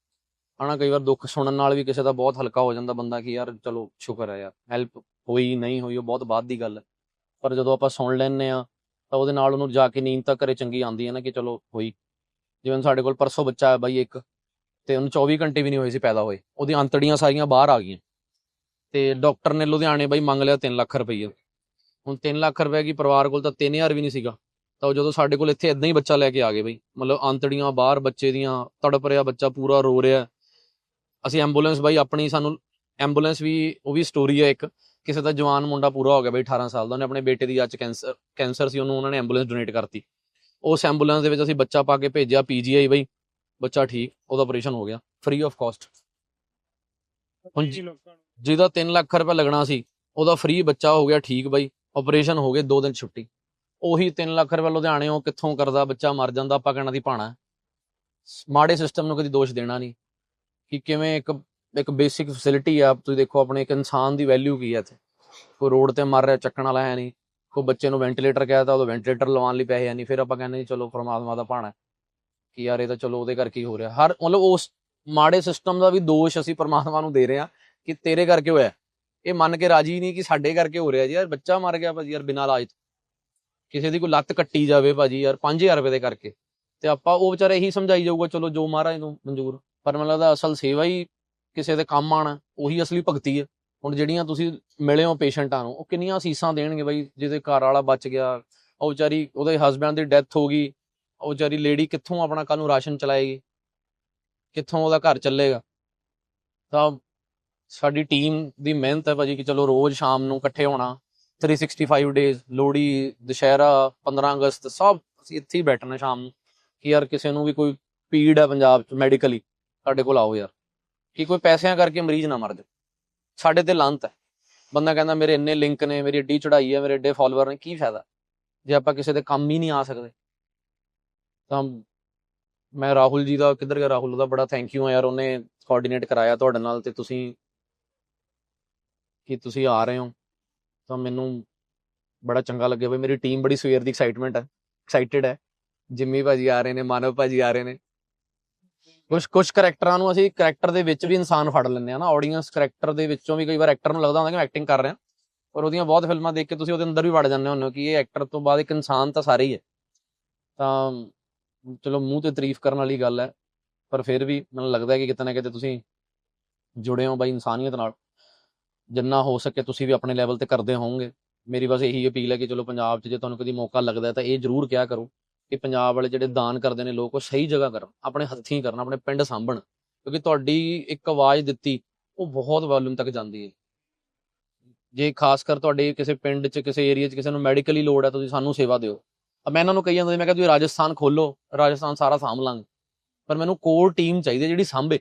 ਹਨਾ, ਕਈ ਵਾਰ ਦੁੱਖ ਸੁਣਨ ਨਾਲ ਵੀ ਕਿਸੇ ਦਾ ਬਹੁਤ ਹਲਕਾ ਹੋ ਜਾਂਦਾ ਬੰਦਾ ਕਿ ਯਾਰ, ਚਲੋ, ਸ਼ੁਕਰ ਹੈ ਯਾਰ ਹੈਲਪ ਹੋਈ, ਨਹੀਂ ਹੋਈ, ਉਹ ਬਹੁਤ ਬਾਅਦ ਦੀ ਗੱਲ ਹੈ। ਪਰ ਜਦੋਂ ਆਪਾਂ ਸੁਣ ਲੈਂਦੇ ਆ ਤਾਂ ਉਹਦੇ ਨਾਲ ਉਹਨੂੰ ਜਾ ਕੇ ਨੀਂਦ ਤਾਂ ਘਰੇ ਚੰਗੀ ਆਉਂਦੀ ਹੈ ਨਾ ਕਿ ਚਲੋ, ਹੋਈ। ਜਿਵੇਂ ਸਾਡੇ ਕੋਲ ਪਰਸੋਂ ਬੱਚਾ ਹੈ ਬਾਈ ਇੱਕ, ਤੇ ਉਹਨੂੰ 24 ਘੰਟੇ ਵੀ ਨਹੀਂ ਹੋਏ ਸੀ ਪੈਦਾ ਹੋਏ। ਉਹਦੀ ਅੰਤੜੀਆਂ ਸਾਰੀਆਂ ਬਾਹਰ ਆ ਗਈਆਂ। ਤੇ ਡਾਕਟਰ ਨੇ ਲੁਧਿਆਣੇ ਬਾਈ ਮੰਗ ਲਿਆ 3 ਲੱਖ ਰੁਪਏ ਹੁਣ 3 ਲੱਖ ਰੁਪਏ ਕੀ ਪਰਿਵਾਰ ਕੋਲ ਤਾਂ 3000 ਵੀ ਨਹੀਂ ਸੀਗਾ। ਤਾਂ ਉਹ ਜਦੋਂ ਸਾਡੇ ਕੋਲ ਇੱਥੇ ਇਦਾਂ ਹੀ ਬੱਚਾ ਲੈ ਕੇ ਆ ਗਏ ਬਈ। ਮਤਲਬ ਅੰਤੜੀਆਂ ਬਾਹਰ, ਬੱਚੇ ਦੀਆਂ ਤੜਪ ਰਿਹਾ, ਬੱਚਾ ਪੂਰਾ ਰੋ ਰਿਹਾ। ਅਸੀਂ ਐਂਬੂਲੈਂਸ ਬਾਈ ਆਪਣੀ ਸਾਨੂੰ ਐਂਬੂਲੈਂਸ ਵੀ, ਉਹ ਵੀ ਸਟੋਰੀ ਹੈ ਇੱਕ। ਕਿਸੇ ਦਾ ਜਵਾਨ ਮੁੰਡਾ ਪੂਰਾ ਹੋ ਗਿਆ ਬਈ 18 ਸਾਲ ਦਾ। ਉਹਨੇ ਆਪਣੇ ਬੇਟੇ ਦੀ ਅੱਜ ਕੈਂਸਰ ਕੈਂਸਰ ਸੀ, ਉਹਨੂੰ ਉਹਨਾਂ ਨੇ ਐਂਬੂਲੈਂਸ ਡੋਨੇਟ ਕਰਤੀ। ਉਸ ਐਂਬੂਲੈਂਸ ਦੇ ਵਿੱਚ ਅਸੀਂ ਬੱਚਾ ਪਾ ਕੇ ਭੇਜਿਆ ਪੀਜੀਆਈ ਬਈ। ਬੱਚਾ ਠੀਕ ਉਹਦਾ ਆਪਰੇਸ਼ਨ ਹੋ ਗਿਆ ਫ੍ਰੀ ਆਫ ਕਾਸਟ ਹੁਣ ਜਿਹਦਾ 3 ਲੱਖ ਰੁਪਏ ਲੱਗਣਾ ਸੀ ਉਹਦਾ ਫ੍ਰੀ ਬੱਚਾ ਹੋ ਗਿਆ ਠੀਕ ਬਾਈ। ਆਪਰੇਸ਼ਨ ਹੋ ਗਏ 2 ਦਿਨ ਛੁੱਟੀ। ਉਹੀ 3 ਲੱਖ ਰੁਪਏ ਲੁਧਿਆਣੇ ਉਹ ਕਿੱਥੋਂ ਕਰਦਾ ਬੱਚਾ ਮਰ ਜਾਂਦਾ ਆਪਾਂ ਕਹਿਣਾ ਦੀ ਪਾਣਾ ਮਾੜੇ ਸਿਸਟਮ ਨੂੰ ਕਦੀ ਦੋਸ਼ ਦੇਣਾ ਨਹੀਂ। ਕਿ ਕਿਵੇਂ ਇੱਕ ਇੱਕ ਬੇਸਿਕ ਫੈਸਿਲਿਟੀ ਆ ਤੁਸੀਂ ਦੇਖੋ ਆਪਣੇ ਇੱਕ ਇਨਸਾਨ ਦੀ ਵੈਲਿਊ ਕੀ ਹੈ ਇੱਥੇ। ਕੋਈ ਰੋਡ ਤੇ ਮਰ ਰਿਹਾ ਚੱਕਣ ਵਾਲਾ ਹੈ ਨਹੀਂ। ਕੋਈ ਬੱਚੇ ਨੂੰ ਵੈਂਟੀਲੇਟਰ ਕਹਿਤਾ ਉਹ ਵੈਂਟੀਲੇਟਰ ਲਵਾਉਣ ਲਈ ਪੈਸੇ ਨਹੀਂ ਫਿਰ ਆਪਾਂ ਕਹਿੰਦੇ ਚਲੋ ਪ੍ਰਮਾਤਮਾ ਦਾ ਭਾਣਾ ਹੈ ਕਿ ਯਾਰ ਇਹ ਤਾਂ ਚਲੋ ਉਹਦੇ ਕਰਕੇ ਹੀ ਹੋ ਰਿਹਾ। ਹਰ ਮਤਲਬ ਉਸ ਮਾੜੇ ਸਿਸਟਮ ਦਾ ਵੀ ਦੋਸ਼ ਅਸੀਂ ਪ੍ਰਮਾਤਮਾ ਨੂੰ ਦੇ ਰਹੇ ਹਾਂ ਕਿ ਤੇਰੇ ਕਰਕੇ ਹੋਇਆ ਇਹ ਮੰਨ ਕੇ ਰਾਜੀ ਨਹੀਂ ਕਿ ਸਾਡੇ ਕਰਕੇ ਹੋ ਰਿਹਾ ਜੀ। ਯਾਰ ਬੱਚਾ ਮਰ ਗਿਆ ਭਾਜੀ ਯਾਰ ਬਿਨਾਂ ਇਲਾਜ ਕਿਸੇ ਦੀ ਕੋਈ ਲੱਤ ਕੱਟੀ ਜਾਵੇ ਭਾਜੀ ਯਾਰ 5000 ਰੁਪਏ ਦੇ ਕਰਕੇ। ਤੇ ਆਪਾਂ ਉਹ ਵਿਚਾਰੇ ਇਹੀ ਸਮਝਾਈ ਜਾਊਗਾ, ਚਲੋ ਜੋ ਮਹਾਰਾਜ ਨੂੰ ਮਨਜ਼ੂਰ। ਪਰ ਮੈਨੂੰ ਲੱਗਦਾ ਅਸਲ ਸੇਵਾ ਹੀ ਕਿਸੇ ਦੇ ਕੰਮ ਆਣਾ ਉਹੀ ਅਸਲੀ ਭਗਤੀ ਹੈ। ਹੁਣ ਜਿਹੜੀਆਂ ਤੁਸੀਂ ਮਿਲੇ ਹੋ ਪੇਸ਼ੈਂਟਾਂ ਨੂੰ, ਉਹ ਕਿੰਨੀਆਂ ਸੀਸਾਂ ਦੇਣਗੇ ਬਾਈ, ਜਿਹਦੇ ਘਰ ਵਾਲਾ ਬਚ ਗਿਆ, ਉਹ ਵਿਚਾਰੀ, ਉਹਦੇ ਹਸਬੰਡ ਦੀ ਡੈਥ ਹੋ ਗਈ, ਉਹ ਵਿਚਾਰੀ ਲੇਡੀ ਕਿੱਥੋਂ ਆਪਣਾ ਕੱਲ ਨੂੰ ਰਾਸ਼ਨ ਚਲਾਏਗੀ? ਕਿੱਥੋਂ ਉਹਦਾ ਘਰ ਚੱਲੇਗਾ? ਤਾਂ ਸਾਡੀ ਟੀਮ ਦੀ ਮਿਹਨਤ ਹੈ ਭਾਜੀ ਕਿ ਚਲੋ ਰੋਜ਼ ਸ਼ਾਮ ਨੂੰ ਇਕੱਠੇ ਹੋਣਾ 365 ਡੇਜ਼ ਲੋਹੜੀ, ਦੁਸ਼ਹਿਰਾ 15 ਅਗਸਤ, ਸਭ ਅਸੀਂ ਇੱਥੇ ਹੀ ਬੈਠਣਾ ਸ਼ਾਮ ਨੂੰ, ਕਿ ਯਾਰ ਕਿਸੇ ਨੂੰ ਵੀ ਕੋਈ ਪੀੜ ਹੈ ਪੰਜਾਬ 'ਚ ਮੈਡੀਕਲੀ ਸਾਡੇ ਕੋਲ ਆਓ ਯਾਰ। ਕਿ ਕੋਈ ਪੈਸਿਆਂ ਕਰਕੇ ਮਰੀਜ਼ ਨਾ ਮਰ ਜਾਏ। ਸਾਡੇ ਤੇ ਲਾਂਤ ਹੈ। ਬੰਦਾ ਕਹਿੰਦਾ ਮੇਰੇ ਇੰਨੇ ਲਿੰਕ ਨੇ, ਮੇਰੀ ਏਡੀ ਚੜਾਈ ਹੈ, ਮੇਰੇ ਏਡੇ ਫਾਲੋਅਰ ਨੇ, ਕੀ ਫਾਇਦਾ? ਜੇ ਆਪਾਂ ਕਿਸੇ ਦੇ ਕੰਮ ਹੀ ਨਹੀਂ ਆ ਸਕਦੇ, ਤਾਂ ਮੈਂ ਰਾਹੁਲ ਜੀ ਦਾ ਕਿੱਧਰ ਗਿਆ? ਰਾਹੁਲ ਦਾ ਬੜਾ ਥੈਂਕ ਯੂ ਆ ਯਾਰ, ਉਹਨੇ ਕੋਆਰਡੀਨੇਟ ਕਰਾਇਆ ਤੁਹਾਡੇ ਨਾਲ ਤੇ ਤੁਸੀਂ ਕਿ ਤੁਸੀਂ ਆ ਰਹੇ ਹੋ। ਤਾਂ ਮੈਨੂੰ ਬੜਾ ਚੰਗਾ ਲੱਗਿਆ ਬਈ, ਮੇਰੀ ਟੀਮ ਬੜੀ ਸਵੇਰ ਦੀ ਐਕਸਾਈਟਮੈਂਟ ਹੈ ਐਕਸਾਈਟਿਡ ਹੈ। ਜਿੰਮੀ ਭਾਜੀ ਆ ਰਹੇ ਨੇ, ਮਾਨਵ ਭਾਜੀ ਆ ਰਹੇ ਨੇ। ਕੁਝ ਕੁਝ ਕਰੈਕਟਰਾਂ ਨੂੰ ਅਸੀਂ ਕਰੈਕਟਰ ਦੇ ਵਿੱਚ ਵੀ ਇਨਸਾਨ ਫੜ ਲੈਂਦੇ ਆ ਨਾ। ਆਡੀਅנס ਕਰੈਕਟਰ ਦੇ ਵਿੱਚੋਂ ਵੀ ਕਈ ਵਾਰ ਐਕਟਰ ਨੂੰ ਲੱਗਦਾ ਹੁੰਦਾ ਕਿ ਮੈਂ ਐਕਟਿੰਗ ਕਰ ਰਿਹਾ। ਪਰ ਉਹਦੀਆਂ ਬਹੁਤ ਫਿਲਮਾਂ ਦੇਖ ਕੇ ਤੁਸੀਂ ਉਹਦੇ ਅੰਦਰ ਵੀ ਵੜ ਜਾਂਦੇ ਹੋ ਕਿ ਇਹ ਐਕਟਰ ਤੋਂ ਬਾਅਦ ਇੱਕ ਇਨਸਾਨ ਤਾਂ ਸਾਰੇ ਹੀ। ਹੈ ਤਾਂ ਚਲੋ, ਮੂੰਹ ਤੇ ਤਾਰੀਫ ਕਰਨ ਵਾਲੀ ਗੱਲ ਹੈ। ਪਰ ਫਿਰ ਵੀ ਮੈਨੂੰ ਲੱਗਦਾ ਹੈ ਕਿ ਕਿਤੇ ਨਾ ਕਿਤੇ ਤੁਸੀਂ ਜੁੜੇ ਹੋ ਬਾਈ ਇਨਸਾਨੀਅਤ ਨਾਲ। ਜਿੰਨਾ ਹੋ ਸਕੇ ਤੁਸੀਂ ਵੀ ਆਪਣੇ ਲੈਵਲ ਤੇ ਕਰਦੇ ਹੋਵੋਗੇ। ਮੇਰੀ ਬਸ ਇਹੀ ਅਪੀਲ ਹੈ ਕਿ ਚਲੋ ਪੰਜਾਬ 'ਚ ਜੇ ਤੁਹਾਨੂੰ ਕਦੀ ਮੌਕਾ ਲੱਗਦਾ ਤਾਂ ਇਹ ਜ਼ਰੂਰ ਕਿਹਾ ਕਰੋ। ਕਿ ਪੰਜਾਬ ਵਾਲੇ ਜਿਹੜੇ ਦਾਨ ਕਰਦੇ ਨੇ ਲੋਕ, ਉਹ ਸਹੀ ਜਗ੍ਹਾ ਕਰਨ, ਆਪਣੇ ਹੱਥੀਂ ਕਰਨ, ਆਪਣੇ ਪਿੰਡ ਸਾਂਭਣ, ਕਿਉਂਕਿ ਤੁਹਾਡੀ ਇੱਕ ਆਵਾਜ਼ ਦਿੱਤੀ, ਉਹ ਬਹੁਤ ਵੋਲਿਊਮ ਤੱਕ ਜਾਂਦੀ ਹੈ। ਜੇ ਖਾਸ ਕਰ ਤੁਹਾਡੇ ਕਿਸੇ ਪਿੰਡ 'ਚ, ਕਿਸੇ ਏਰੀਆ 'ਚ ਕਿਸੇ ਨੂੰ ਮੈਡੀਕਲੀ ਲੋੜ ਹੈ, ਤੁਸੀਂ ਸਾਨੂੰ ਸੇਵਾ ਦਿਓ। ਮੈਂ ਇਹਨਾਂ ਨੂੰ ਕਹੀ ਜਾਂਦਾ ਮੈਂ ਕਿਹਾ ਤੁਸੀਂ ਰਾਜਸਥਾਨ ਖੋਲੋ, ਰਾਜਸਥਾਨ ਸਾਰਾ ਸਾਂਭ ਲਾਂਗੇ। ਪਰ ਮੈਨੂੰ ਕੋਰ ਟੀਮ ਚਾਹੀਦੀ ਹੈ ਜਿਹੜੀ ਸਾਂਭੇ।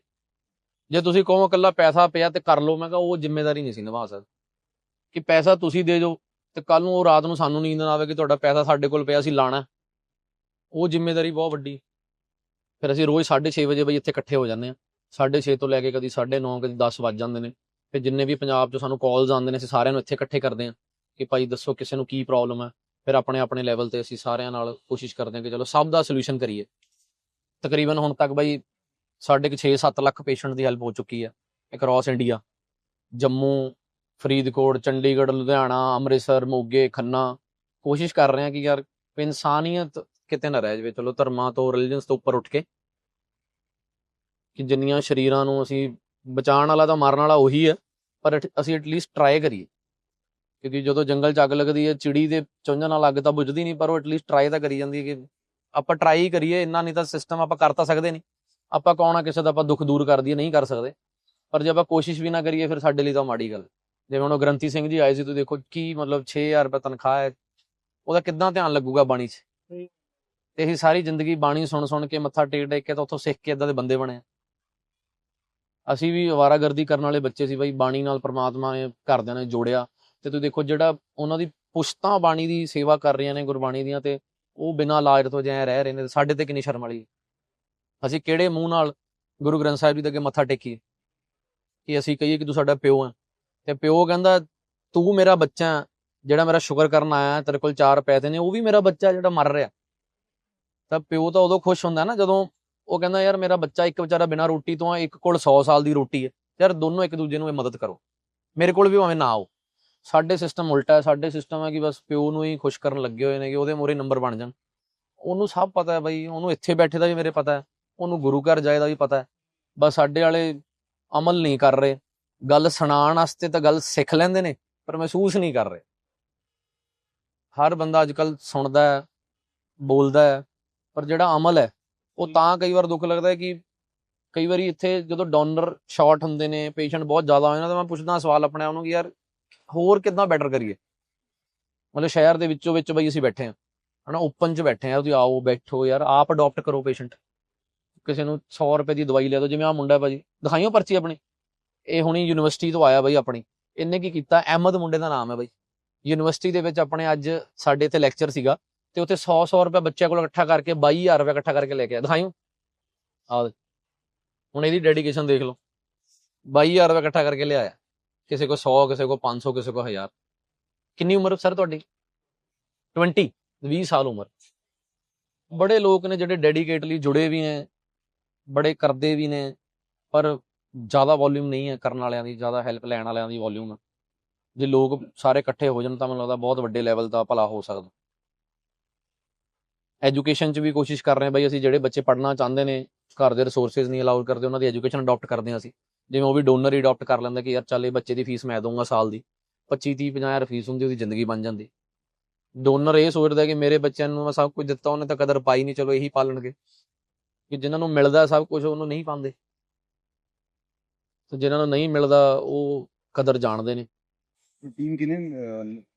ਜੇ ਤੁਸੀਂ ਕਹੋ ਇਕੱਲਾ ਪੈਸਾ ਪਿਆ ਤੇ ਕਰ ਲਓ, ਮੈਂ ਕਿਹਾ ਉਹ ਜ਼ਿੰਮੇਵਾਰੀ ਨਹੀਂ ਸੀ ਨਿਭਾ ਸਕਦਾ। ਕਿ ਪੈਸਾ ਤੁਸੀਂ ਦੇ ਜੋ ਤੇ ਕੱਲ ਨੂੰ ਉਹ ਰਾਤ ਨੂੰ ਸਾਨੂੰ ਨੀਂਦ ਨਾ ਆਵੇ ਕਿ ਤੁਹਾਡਾ ਪੈਸਾ ਸਾਡੇ ਕੋਲ ਪਿਆ ਸੀ ਲਾਣਾ। ਉਹ ਜ਼ਿੰਮੇਵਾਰੀ ਬਹੁਤ ਵੱਡੀ। ਫਿਰ ਅਸੀਂ ਰੋਜ਼ 6:30 ਵਜੇ ਬਈ ਇੱਥੇ ਇਕੱਠੇ ਹੋ ਜਾਂਦੇ ਆ 6:30 ਤੋਂ ਲੈ ਕੇ ਕਦੀ 9:30 ਕਦੀ 10 ਵੱਜ ਜਾਂਦੇ ਨੇ। ਫਿਰ ਜਿੰਨੇ ਵੀ ਪੰਜਾਬ 'ਚੋਂ ਸਾਨੂੰ ਕਾਲਸ ਆਉਂਦੇ ਨੇ, ਅਸੀਂ ਸਾਰਿਆਂ ਨੂੰ ਇੱਥੇ ਇਕੱਠੇ ਕਰਦੇ ਆ ਕਿ ਭਾਈ ਦੱਸੋ ਕਿਸੇ ਨੂੰ ਕੀ ਪ੍ਰੋਬਲਮ ਹੈ ਫਿਰ ਆਪਣੇ ਆਪਣੇ ਲੈਵਲ ਤੇ ਅਸੀਂ ਸਾਰਿਆਂ ਨਾਲ ਕੋਸ਼ਿਸ਼ ਕਰਦੇ ਹਾਂ ਕਿ ਚਲੋ ਸਭ ਦਾ ਸੋਲੂਸ਼ਨ ਕਰੀਏ। ਤਕਰੀਬਨ ਹੁਣ ਤੱਕ ਬਾਈ ਸਾਡੇ ਕਿ 6-7 ਲੱਖ ਪੇਸ਼ੈਂਟ ਦੀ ਹੈਲਪ ਹੋ ਚੁੱਕੀ ਹੈ ਅਕ੍ਰੋਸ ਇੰਡੀਆ ਜੰਮੂ, ਫਰੀਦਕੋਟ, ਚੰਡੀਗੜ੍ਹ, ਲੁਧਿਆਣਾ, ਅੰਮ੍ਰਿਤਸਰ, ਮੋਗੇ, ਖੰਨਾ। ਕੋਸ਼ਿਸ਼ ਕਰ ਰਹੇ ਹਾਂ ਕਿ ਯਾਰ ਇਨਸਾਨੀਅਤ ਕਿਤੇ ਨਾ ਰਹਿ ਜਾਵੇ। ਚਲੋ ਧਰਮਾਂ ਤੋਂ ਰਿਲੀਜੀਅਨਸ ਤੋਂ ਉੱਪਰ ਉੱਠ ਕੇ ਕਿ ਜਿੰਨੀਆਂ ਸ਼ਰੀਰਾਂ ਨੂੰ ਅਸੀਂ ਬਚਾਉਣ ਵਾਲਾ ਤਾਂ ਮਾਰਨ ਵਾਲਾ ਉਹੀ ਹੈ, ਪਰ ਅਸੀਂ ਐਟਲੀਸਟ ਟਰਾਈ ਕਰੀਏ। ਕਿਉਂਕਿ ਜਦੋਂ ਜੰਗਲ 'ਚ ਅੱਗ ਲੱਗਦੀ ਹੈ, ਚਿੜੀ ਦੇ ਚੁੰਝਾਂ ਨਾਲ ਅੱਗ ਤਾਂ ਬੁਝਦੀ ਨਹੀਂ, ਪਰ ਉਹ ਐਟਲੀਸਟ ਟਰਾਈ ਤਾਂ ਕਰੀ ਜਾਂਦੀ ਹੈ ਕਿ ਆਪਾਂ ਟਰਾਈ ਕਰੀਏ, ਇੰਨਾ ਨਹੀਂ ਤਾਂ ਸਿਸਟਮ ਆਪਾਂ ਕਰ ਤਾਂ ਸਕਦੇ ਨਹੀਂ। ਆਪਾਂ ਕੌਣ ਆ, ਕਿਸੇ ਦਾ ਆਪਾਂ ਦੁੱਖ ਦੂਰ ਕਰ ਦਈਏ ਨਹੀਂ ਕਰ ਸਕਦੇ। ਪਰ ਜੇ ਆਪਾਂ ਕੋਸ਼ਿਸ਼ ਵੀ ਨਾ ਕਰੀਏ, ਫਿਰ ਸਾਡੇ ਲਈ ਤਾਂ ਮਾੜੀ ਗੱਲ ਜਿਵੇਂ ਹੁਣ ਉਹ ਗ੍ਰੰਥੀ ਸਿੰਘ ਜੀ ਆਏ ਸੀ, ਤੁਸੀਂ ਦੇਖੋ ਕੀ ਮਤਲਬ 6000 ਰੁਪਏ ਤਨਖਾਹ ਹੈ, ਉਹਦਾ ਕਿੱਦਾਂ ਧਿਆਨ ਲੱਗੂਗਾ ਬਾਣੀ 'ਚ? ਤੇ ਇਹ ਸਾਰੀ ਜ਼ਿੰਦਗੀ ਬਾਣੀ ਸੁਣ ਸੁਣ ਕੇ ਮੱਥਾ ਟੇਕ ਟੇਕ ਕੇ ਤਾਂ ਉੱਥੋਂ ਸਿੱਖ ਕੇ ਇਦਾਂ ਦੇ ਬੰਦੇ ਬਣੇ ਆ। ਅਸੀਂ ਵੀ ਅਵਾਰਾਗਰਦੀ ਕਰਨ ਵਾਲੇ ਬੱਚੇ ਸੀ ਬਾਈ ਬਾਣੀ ਨਾਲ ਪ੍ਰਮਾਤਮਾ ਨੇ ਘਰਦਿਆਂ ਨੇ ਜੋੜਿਆ। ਤੇ ਤੁਸੀਂ ਦੇਖੋ ਜਿਹੜਾ ਉਹਨਾਂ ਦੀ ਪੁਸ਼ਤਾਂ ਬਾਣੀ ਦੀ ਸੇਵਾ ਕਰ ਰਹੀਆਂ ਨੇ ਗੁਰਬਾਣੀ ਦੀਆਂ ਤੇ ਉਹ ਬਿਨਾਂ ਲਾਜ ਤੋਂ ਜਿਵੇਂ ਰਹਿ ਰਹੇ ਨੇ ਸਾਡੇ ਤੇ ਕਿੰਨੀ ਸ਼ਰਮ ਵਾਲੀ ਅਸੀਂ ਕਿਹੜੇ ਮੂੰਹ ਨਾਲ ਗੁਰੂ ਗ੍ਰੰਥ ਸਾਹਿਬ ਜੀ ਦੇ ਅੱਗੇ ਮੱਥਾ ਟੇਕੀਏ? ਕਿ ਅਸੀਂ ਕਹੀਏ ਕਿ ਤੂੰ ਸਾਡਾ ਪਿਓ ਹੈ। ਤੇ ਪਿਓ ਕਹਿੰਦਾ ਤੂੰ ਮੇਰਾ ਬੱਚਾ ਹੈ, ਜਿਹੜਾ ਮੇਰਾ ਸ਼ੁਕਰ ਕਰਨ ਆਇਆ ਤੇਰੇ ਕੋਲ ਚਾਰ ਪੈਸੇ ਨੇ ਉਹ ਵੀ ਮੇਰਾ ਬੱਚਾ ਜਿਹੜਾ ਮਰ ਰਿਹਾ ਤਾਂ ਪਿਓ ਤਾਂ ਉਦੋਂ ਖੁਸ਼ ਹੁੰਦਾ ਨਾ ਜਦੋਂ ਉਹ ਕਹਿੰਦਾ, ਯਾਰ ਮੇਰਾ ਬੱਚਾ ਇੱਕ ਵਿਚਾਰਾ ਬਿਨਾਂ ਰੋਟੀ ਤੋਂ ਆ, ਇੱਕ ਕੋਲ 100 ਸਾਲ ਦੀ ਰੋਟੀ ਹੈ। ਯਾਰ ਦੋਨੋਂ ਇੱਕ ਦੂਜੇ ਨੂੰ ਇਹ ਮਦਦ ਕਰੋ। ਮੇਰੇ ਕੋਲ ਵੀ ਭਾਵੇਂ ਨਾ ਆਓ। ਸਾਡੇ ਸਿਸਟਮ ਉਲਟਾ ਹੈ, ਸਾਡੇ ਸਿਸਟਮ ਹੈ ਕਿ ਬਸ ਪਿਓ ਨੂੰ ਹੀ ਖੁਸ਼ ਕਰਨ ਲੱਗੇ ਹੋਏ ਨੇ ਕਿ ਉਹਦੇ ਮੋਰੇ ਨੰਬਰ ਬਣ ਜਾਣ। ਉਹਨੂੰ ਸਭ ਪਤਾ ਹੈ ਬਈ, ਉਹਨੂੰ ਇੱਥੇ ਬੈਠੇ ਦਾ ਵੀ ਮੇਰੇ ਪਤਾ ਹੈ, ਉਹਨੂੰ ਗੁਰੂ ਘਰ ਜਾਏ ਦਾ ਵੀ ਪਤਾ ਹੈ। ਬਸ ਸਾਡੇ ਵਾਲੇ ਅਮਲ ਨਹੀਂ ਕਰ ਰਹੇ। ਗੱਲ ਸੁਣਾਉਣ ਵਾਸਤੇ ਤਾਂ ਗੱਲ ਸਿੱਖ ਲੈਂਦੇ ਨੇ, ਪਰ ਮਹਿਸੂਸ ਨਹੀਂ ਕਰ ਰਹੇ। ਹਰ ਬੰਦਾ ਅੱਜਕੱਲ ਸੁਣਦਾ ਹੈ, ਬੋਲਦਾ ਹੈ। ਪਰ ਜਿਹੜਾ ਅਮਲ ਹੈ ਉਹ ਤਾਂ ਕਈ ਵਾਰ ਦੁੱਖ ਲੱਗਦਾ ਹੈ ਕਿ ਕਈ ਵਾਰੀ ਇੱਥੇ ਜਦੋਂ ਡੋਨਰ ਸ਼ਾਰਟ ਹੁੰਦੇ ਨੇ ਪੇਸ਼ੈਂਟ ਬਹੁਤ ਜ਼ਿਆਦਾ ਹੋ ਜਾਂਦਾ ਤਾਂ ਮੈਂ ਪੁੱਛਦਾ ਸਵਾਲ ਆਪਣੇ ਆਪ ਨੂੰ ਕਿ ਯਾਰ ਹੋਰ ਕਿੱਦਾਂ ਬੈਟਰ ਕਰੀਏ? ਮਤਲਬ ਸ਼ਹਿਰ ਦੇ ਵਿੱਚੋਂ ਵਿੱਚ ਬਈ ਅਸੀਂ ਬੈਠੇ ਹਾਂ ਹਨਾ ਓਪਨ 'ਚ ਬੈਠੇ ਆ ਤੁਸੀਂ ਆਓ ਬੈਠੋ ਯਾਰ ਆਪ ਅਡਾਪਟ ਕਰੋ ਪੇਸ਼ੈਂਟ ਕਿਸੇ ਨੂੰ 100 ਰੁਪਏ ਦੀ ਦਵਾਈ ਲੈ ਦਿਓ ਜਿਵੇਂ ਆ ਮੁੰਡਾ ਭਾਜੀ ਦਿਖਾਈਓ ਪਰਚੀ ਆਪਣੀ। ਇਹ ਹੁਣੀ ਯੂਨੀਵਰਸਿਟੀ ਤੋਂ ਆਇਆ ਬਾਈ ਆਪਣੀ। ਇਹਨੇ ਕੀ ਕੀਤਾ? ਅਹਿਮਦ ਮੁੰਡੇ ਦਾ ਨਾਮ ਹੈ ਬਾਈ। ਯੂਨੀਵਰਸਿਟੀ ਦੇ ਵਿੱਚ ਆਪਣੇ ਅੱਜ ਸਾਡੇ ਇੱਥੇ ਲੈਕਚਰ ਸੀਗਾ। ਤੇ ਉੱਥੇ 100 100 ਰੁਪਏ ਬੱਚਿਆਂ ਕੋਲ ਇਕੱਠਾ ਕਰਕੇ 22000 ਰੁਪਏ ਇਕੱਠਾ ਕਰਕੇ ਲੈ ਕੇ ਆਇਆ। ਦਿਖਾਈਓ ਆ ਹੁਣ ਇਹਦੀ ਡੈਡੀਕੇਸ਼ਨ ਦੇਖ ਲਓ। 22000 ਰੁਪਏ ਇਕੱਠਾ ਕਰਕੇ ਲਿਆਇਆ। ਕਿਸੇ ਕੋ 100 ਕਿਸੇ ਕੋ 500 ਕਿਸੇ ਕੋ 1000 ਕਿੰਨੀ ਉਮਰ ਸਰ ਤੁਹਾਡੀ? 20 20 ਸਾਲ ਉਮਰ। ਬੜੇ ਲੋਕ ਨੇ ਜਿਹੜੇ ਡੈਡੀਕੇਟਲੀ ਜੁੜੇ ਵੀ ਨੇ, ਬੜੇ ਕਰਦੇ ਵੀ ਨੇ, ਪਰ ਜ਼ਿਆਦਾ ਵੋਲਿਊਮ ਨਹੀਂ ਹੈ ਕਰਨ ਵਾਲਿਆਂ ਦੀ, ਜ਼ਿਆਦਾ ਹੈਲਪ ਲੈਣ ਵਾਲਿਆਂ ਦੀ ਵੋਲਿਊਮ ਹੈ। ਜੇ ਲੋਕ ਸਾਰੇ ਇਕੱਠੇ ਹੋ ਜਾਣ ਤਾਂ ਮੈਨੂੰ ਲੱਗਦਾ ਬਹੁਤ ਵੱਡੇ ਲੈਵਲ ਦਾ ਭਲਾ ਹੋ ਸਕਦਾ। ਐਜੂਕੇਸ਼ਨ 'ਚ ਵੀ ਕੋਸ਼ਿਸ਼ ਕਰ ਰਹੇ ਹਾਂ ਬਈ ਅਸੀਂ ਜਿਹੜੇ ਬੱਚੇ ਪੜ੍ਹਨਾ ਚਾਹੁੰਦੇ ਨੇ, ਘਰ ਦੇ ਰਿਸੋਰਸਸ ਨਹੀਂ ਅਲਾਉ ਕਰਦੇ, ਉਹਨਾਂ ਦੀ ਐਜੂਕੇਸ਼ਨ ਅਡਾਪਟ ਕਰਦੇ ਹਾਂ ਅਸੀਂ। ਜਿਵੇਂ ਉਹ ਵੀ ਡੋਨਰ ਹੀ ਅਡਾਪਟ ਕਰ ਲੈਂਦਾ ਕਿ ਯਾਰ ਚੱਲ ਇਹ ਬੱਚੇ ਦੀ ਫੀਸ ਮੈਂ ਦਊਂਗਾ ਸਾਲ ਦੀ। 25 30 50 ਫੀਸ ਹੁੰਦੀ, ਉਹਦੀ ਜ਼ਿੰਦਗੀ ਬਣ ਜਾਂਦੀ। ਡੋਨਰ ਇਹ ਸੋਚਦਾ ਕਿ ਮੇਰੇ ਬੱਚਿਆਂ ਨੂੰ ਮੈਂ ਸਭ ਕੁਝ ਦਿੱਤਾ, ਉਹਨੇ ਤਾਂ ਕਦਰ ਪਾਈ ਨਹੀਂ ਚਲੋ ਇਹੀ ਪਾਲਣਗੇ। ਕਿ ਜਿਨ੍ਹਾਂ ਨੂੰ ਮਿਲਦਾ ਸਭ ਕੁਝ, ਉਹਨੂੰ ਨਹੀਂ ਪਾਉਂਦੇ। ਤੇ ਜਿਨ੍ਹਾਂ ਨੂੰ ਨਹੀਂ ਮਿਲਦਾ, ਉਹ ਕਦਰ ਜਾਣਦੇ ਨੇ। ਟੀਮ ਕਿੰਨੇ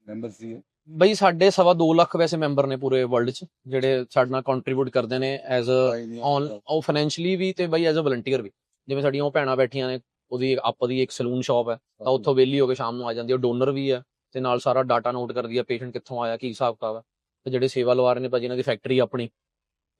ਮੈਂਬਰਸ ਦੀ ਹੈ? ਬਈ ਸਾਡੇ ਸਵਾ 2 ਲੱਖ ਵੈਸੇ ਮੈਂਬਰ ਨੇ ਪੂਰੇ ਵਰਲਡ 'ਚ ਜਿਹੜੇ ਸਾਡੇ ਨਾਲ ਕੰਟਰੀਬਿਊਟ ਕਰਦੇ ਨੇ ਐਜ਼ ਅ ਔਨ ਉਹ ਫਾਈਨੈਂਸ਼ਲੀ ਵੀ ਤੇ ਬਈ ਐਜ਼ ਅ ਵਲੰਟੀਅਰ ਵੀ। ਜਿਵੇਂ ਸਾਡੀਆਂ ਉਹ ਭੈਣਾਂ ਬੈਠੀਆਂ ਨੇ ਉਹਦੀ ਆਪ ਦੀ ਇੱਕ ਸਲੂਨ ਸ਼ਾਪ ਹੈ ਤਾਂ ਉੱਥੋਂ ਵਿਹਲੀ ਹੋ ਕੇ ਸ਼ਾਮ ਨੂੰ ਆ ਜਾਂਦੀ ਹੈ। ਉਹ ਡੋਨਰ ਵੀ ਹੈ ਤੇ ਨਾਲ ਸਾਰਾ ਡਾਟਾ ਨੋਟ ਕਰਦੀ ਹੈ ਪੇਸ਼ੈਂਟ ਕਿੱਥੋਂ ਆਇਆ ਕੀ ਹਿਸਾਬ ਕਿਤਾਬ ਹੈ। ਤੇ ਜਿਹੜੇ ਸੇਵਾ ਲਵਾ ਰਹੇ ਨੇ ਭਾਜੀ ਇਹਨਾਂ ਦੀ ਫੈਕਟਰੀ ਆਪਣੀ।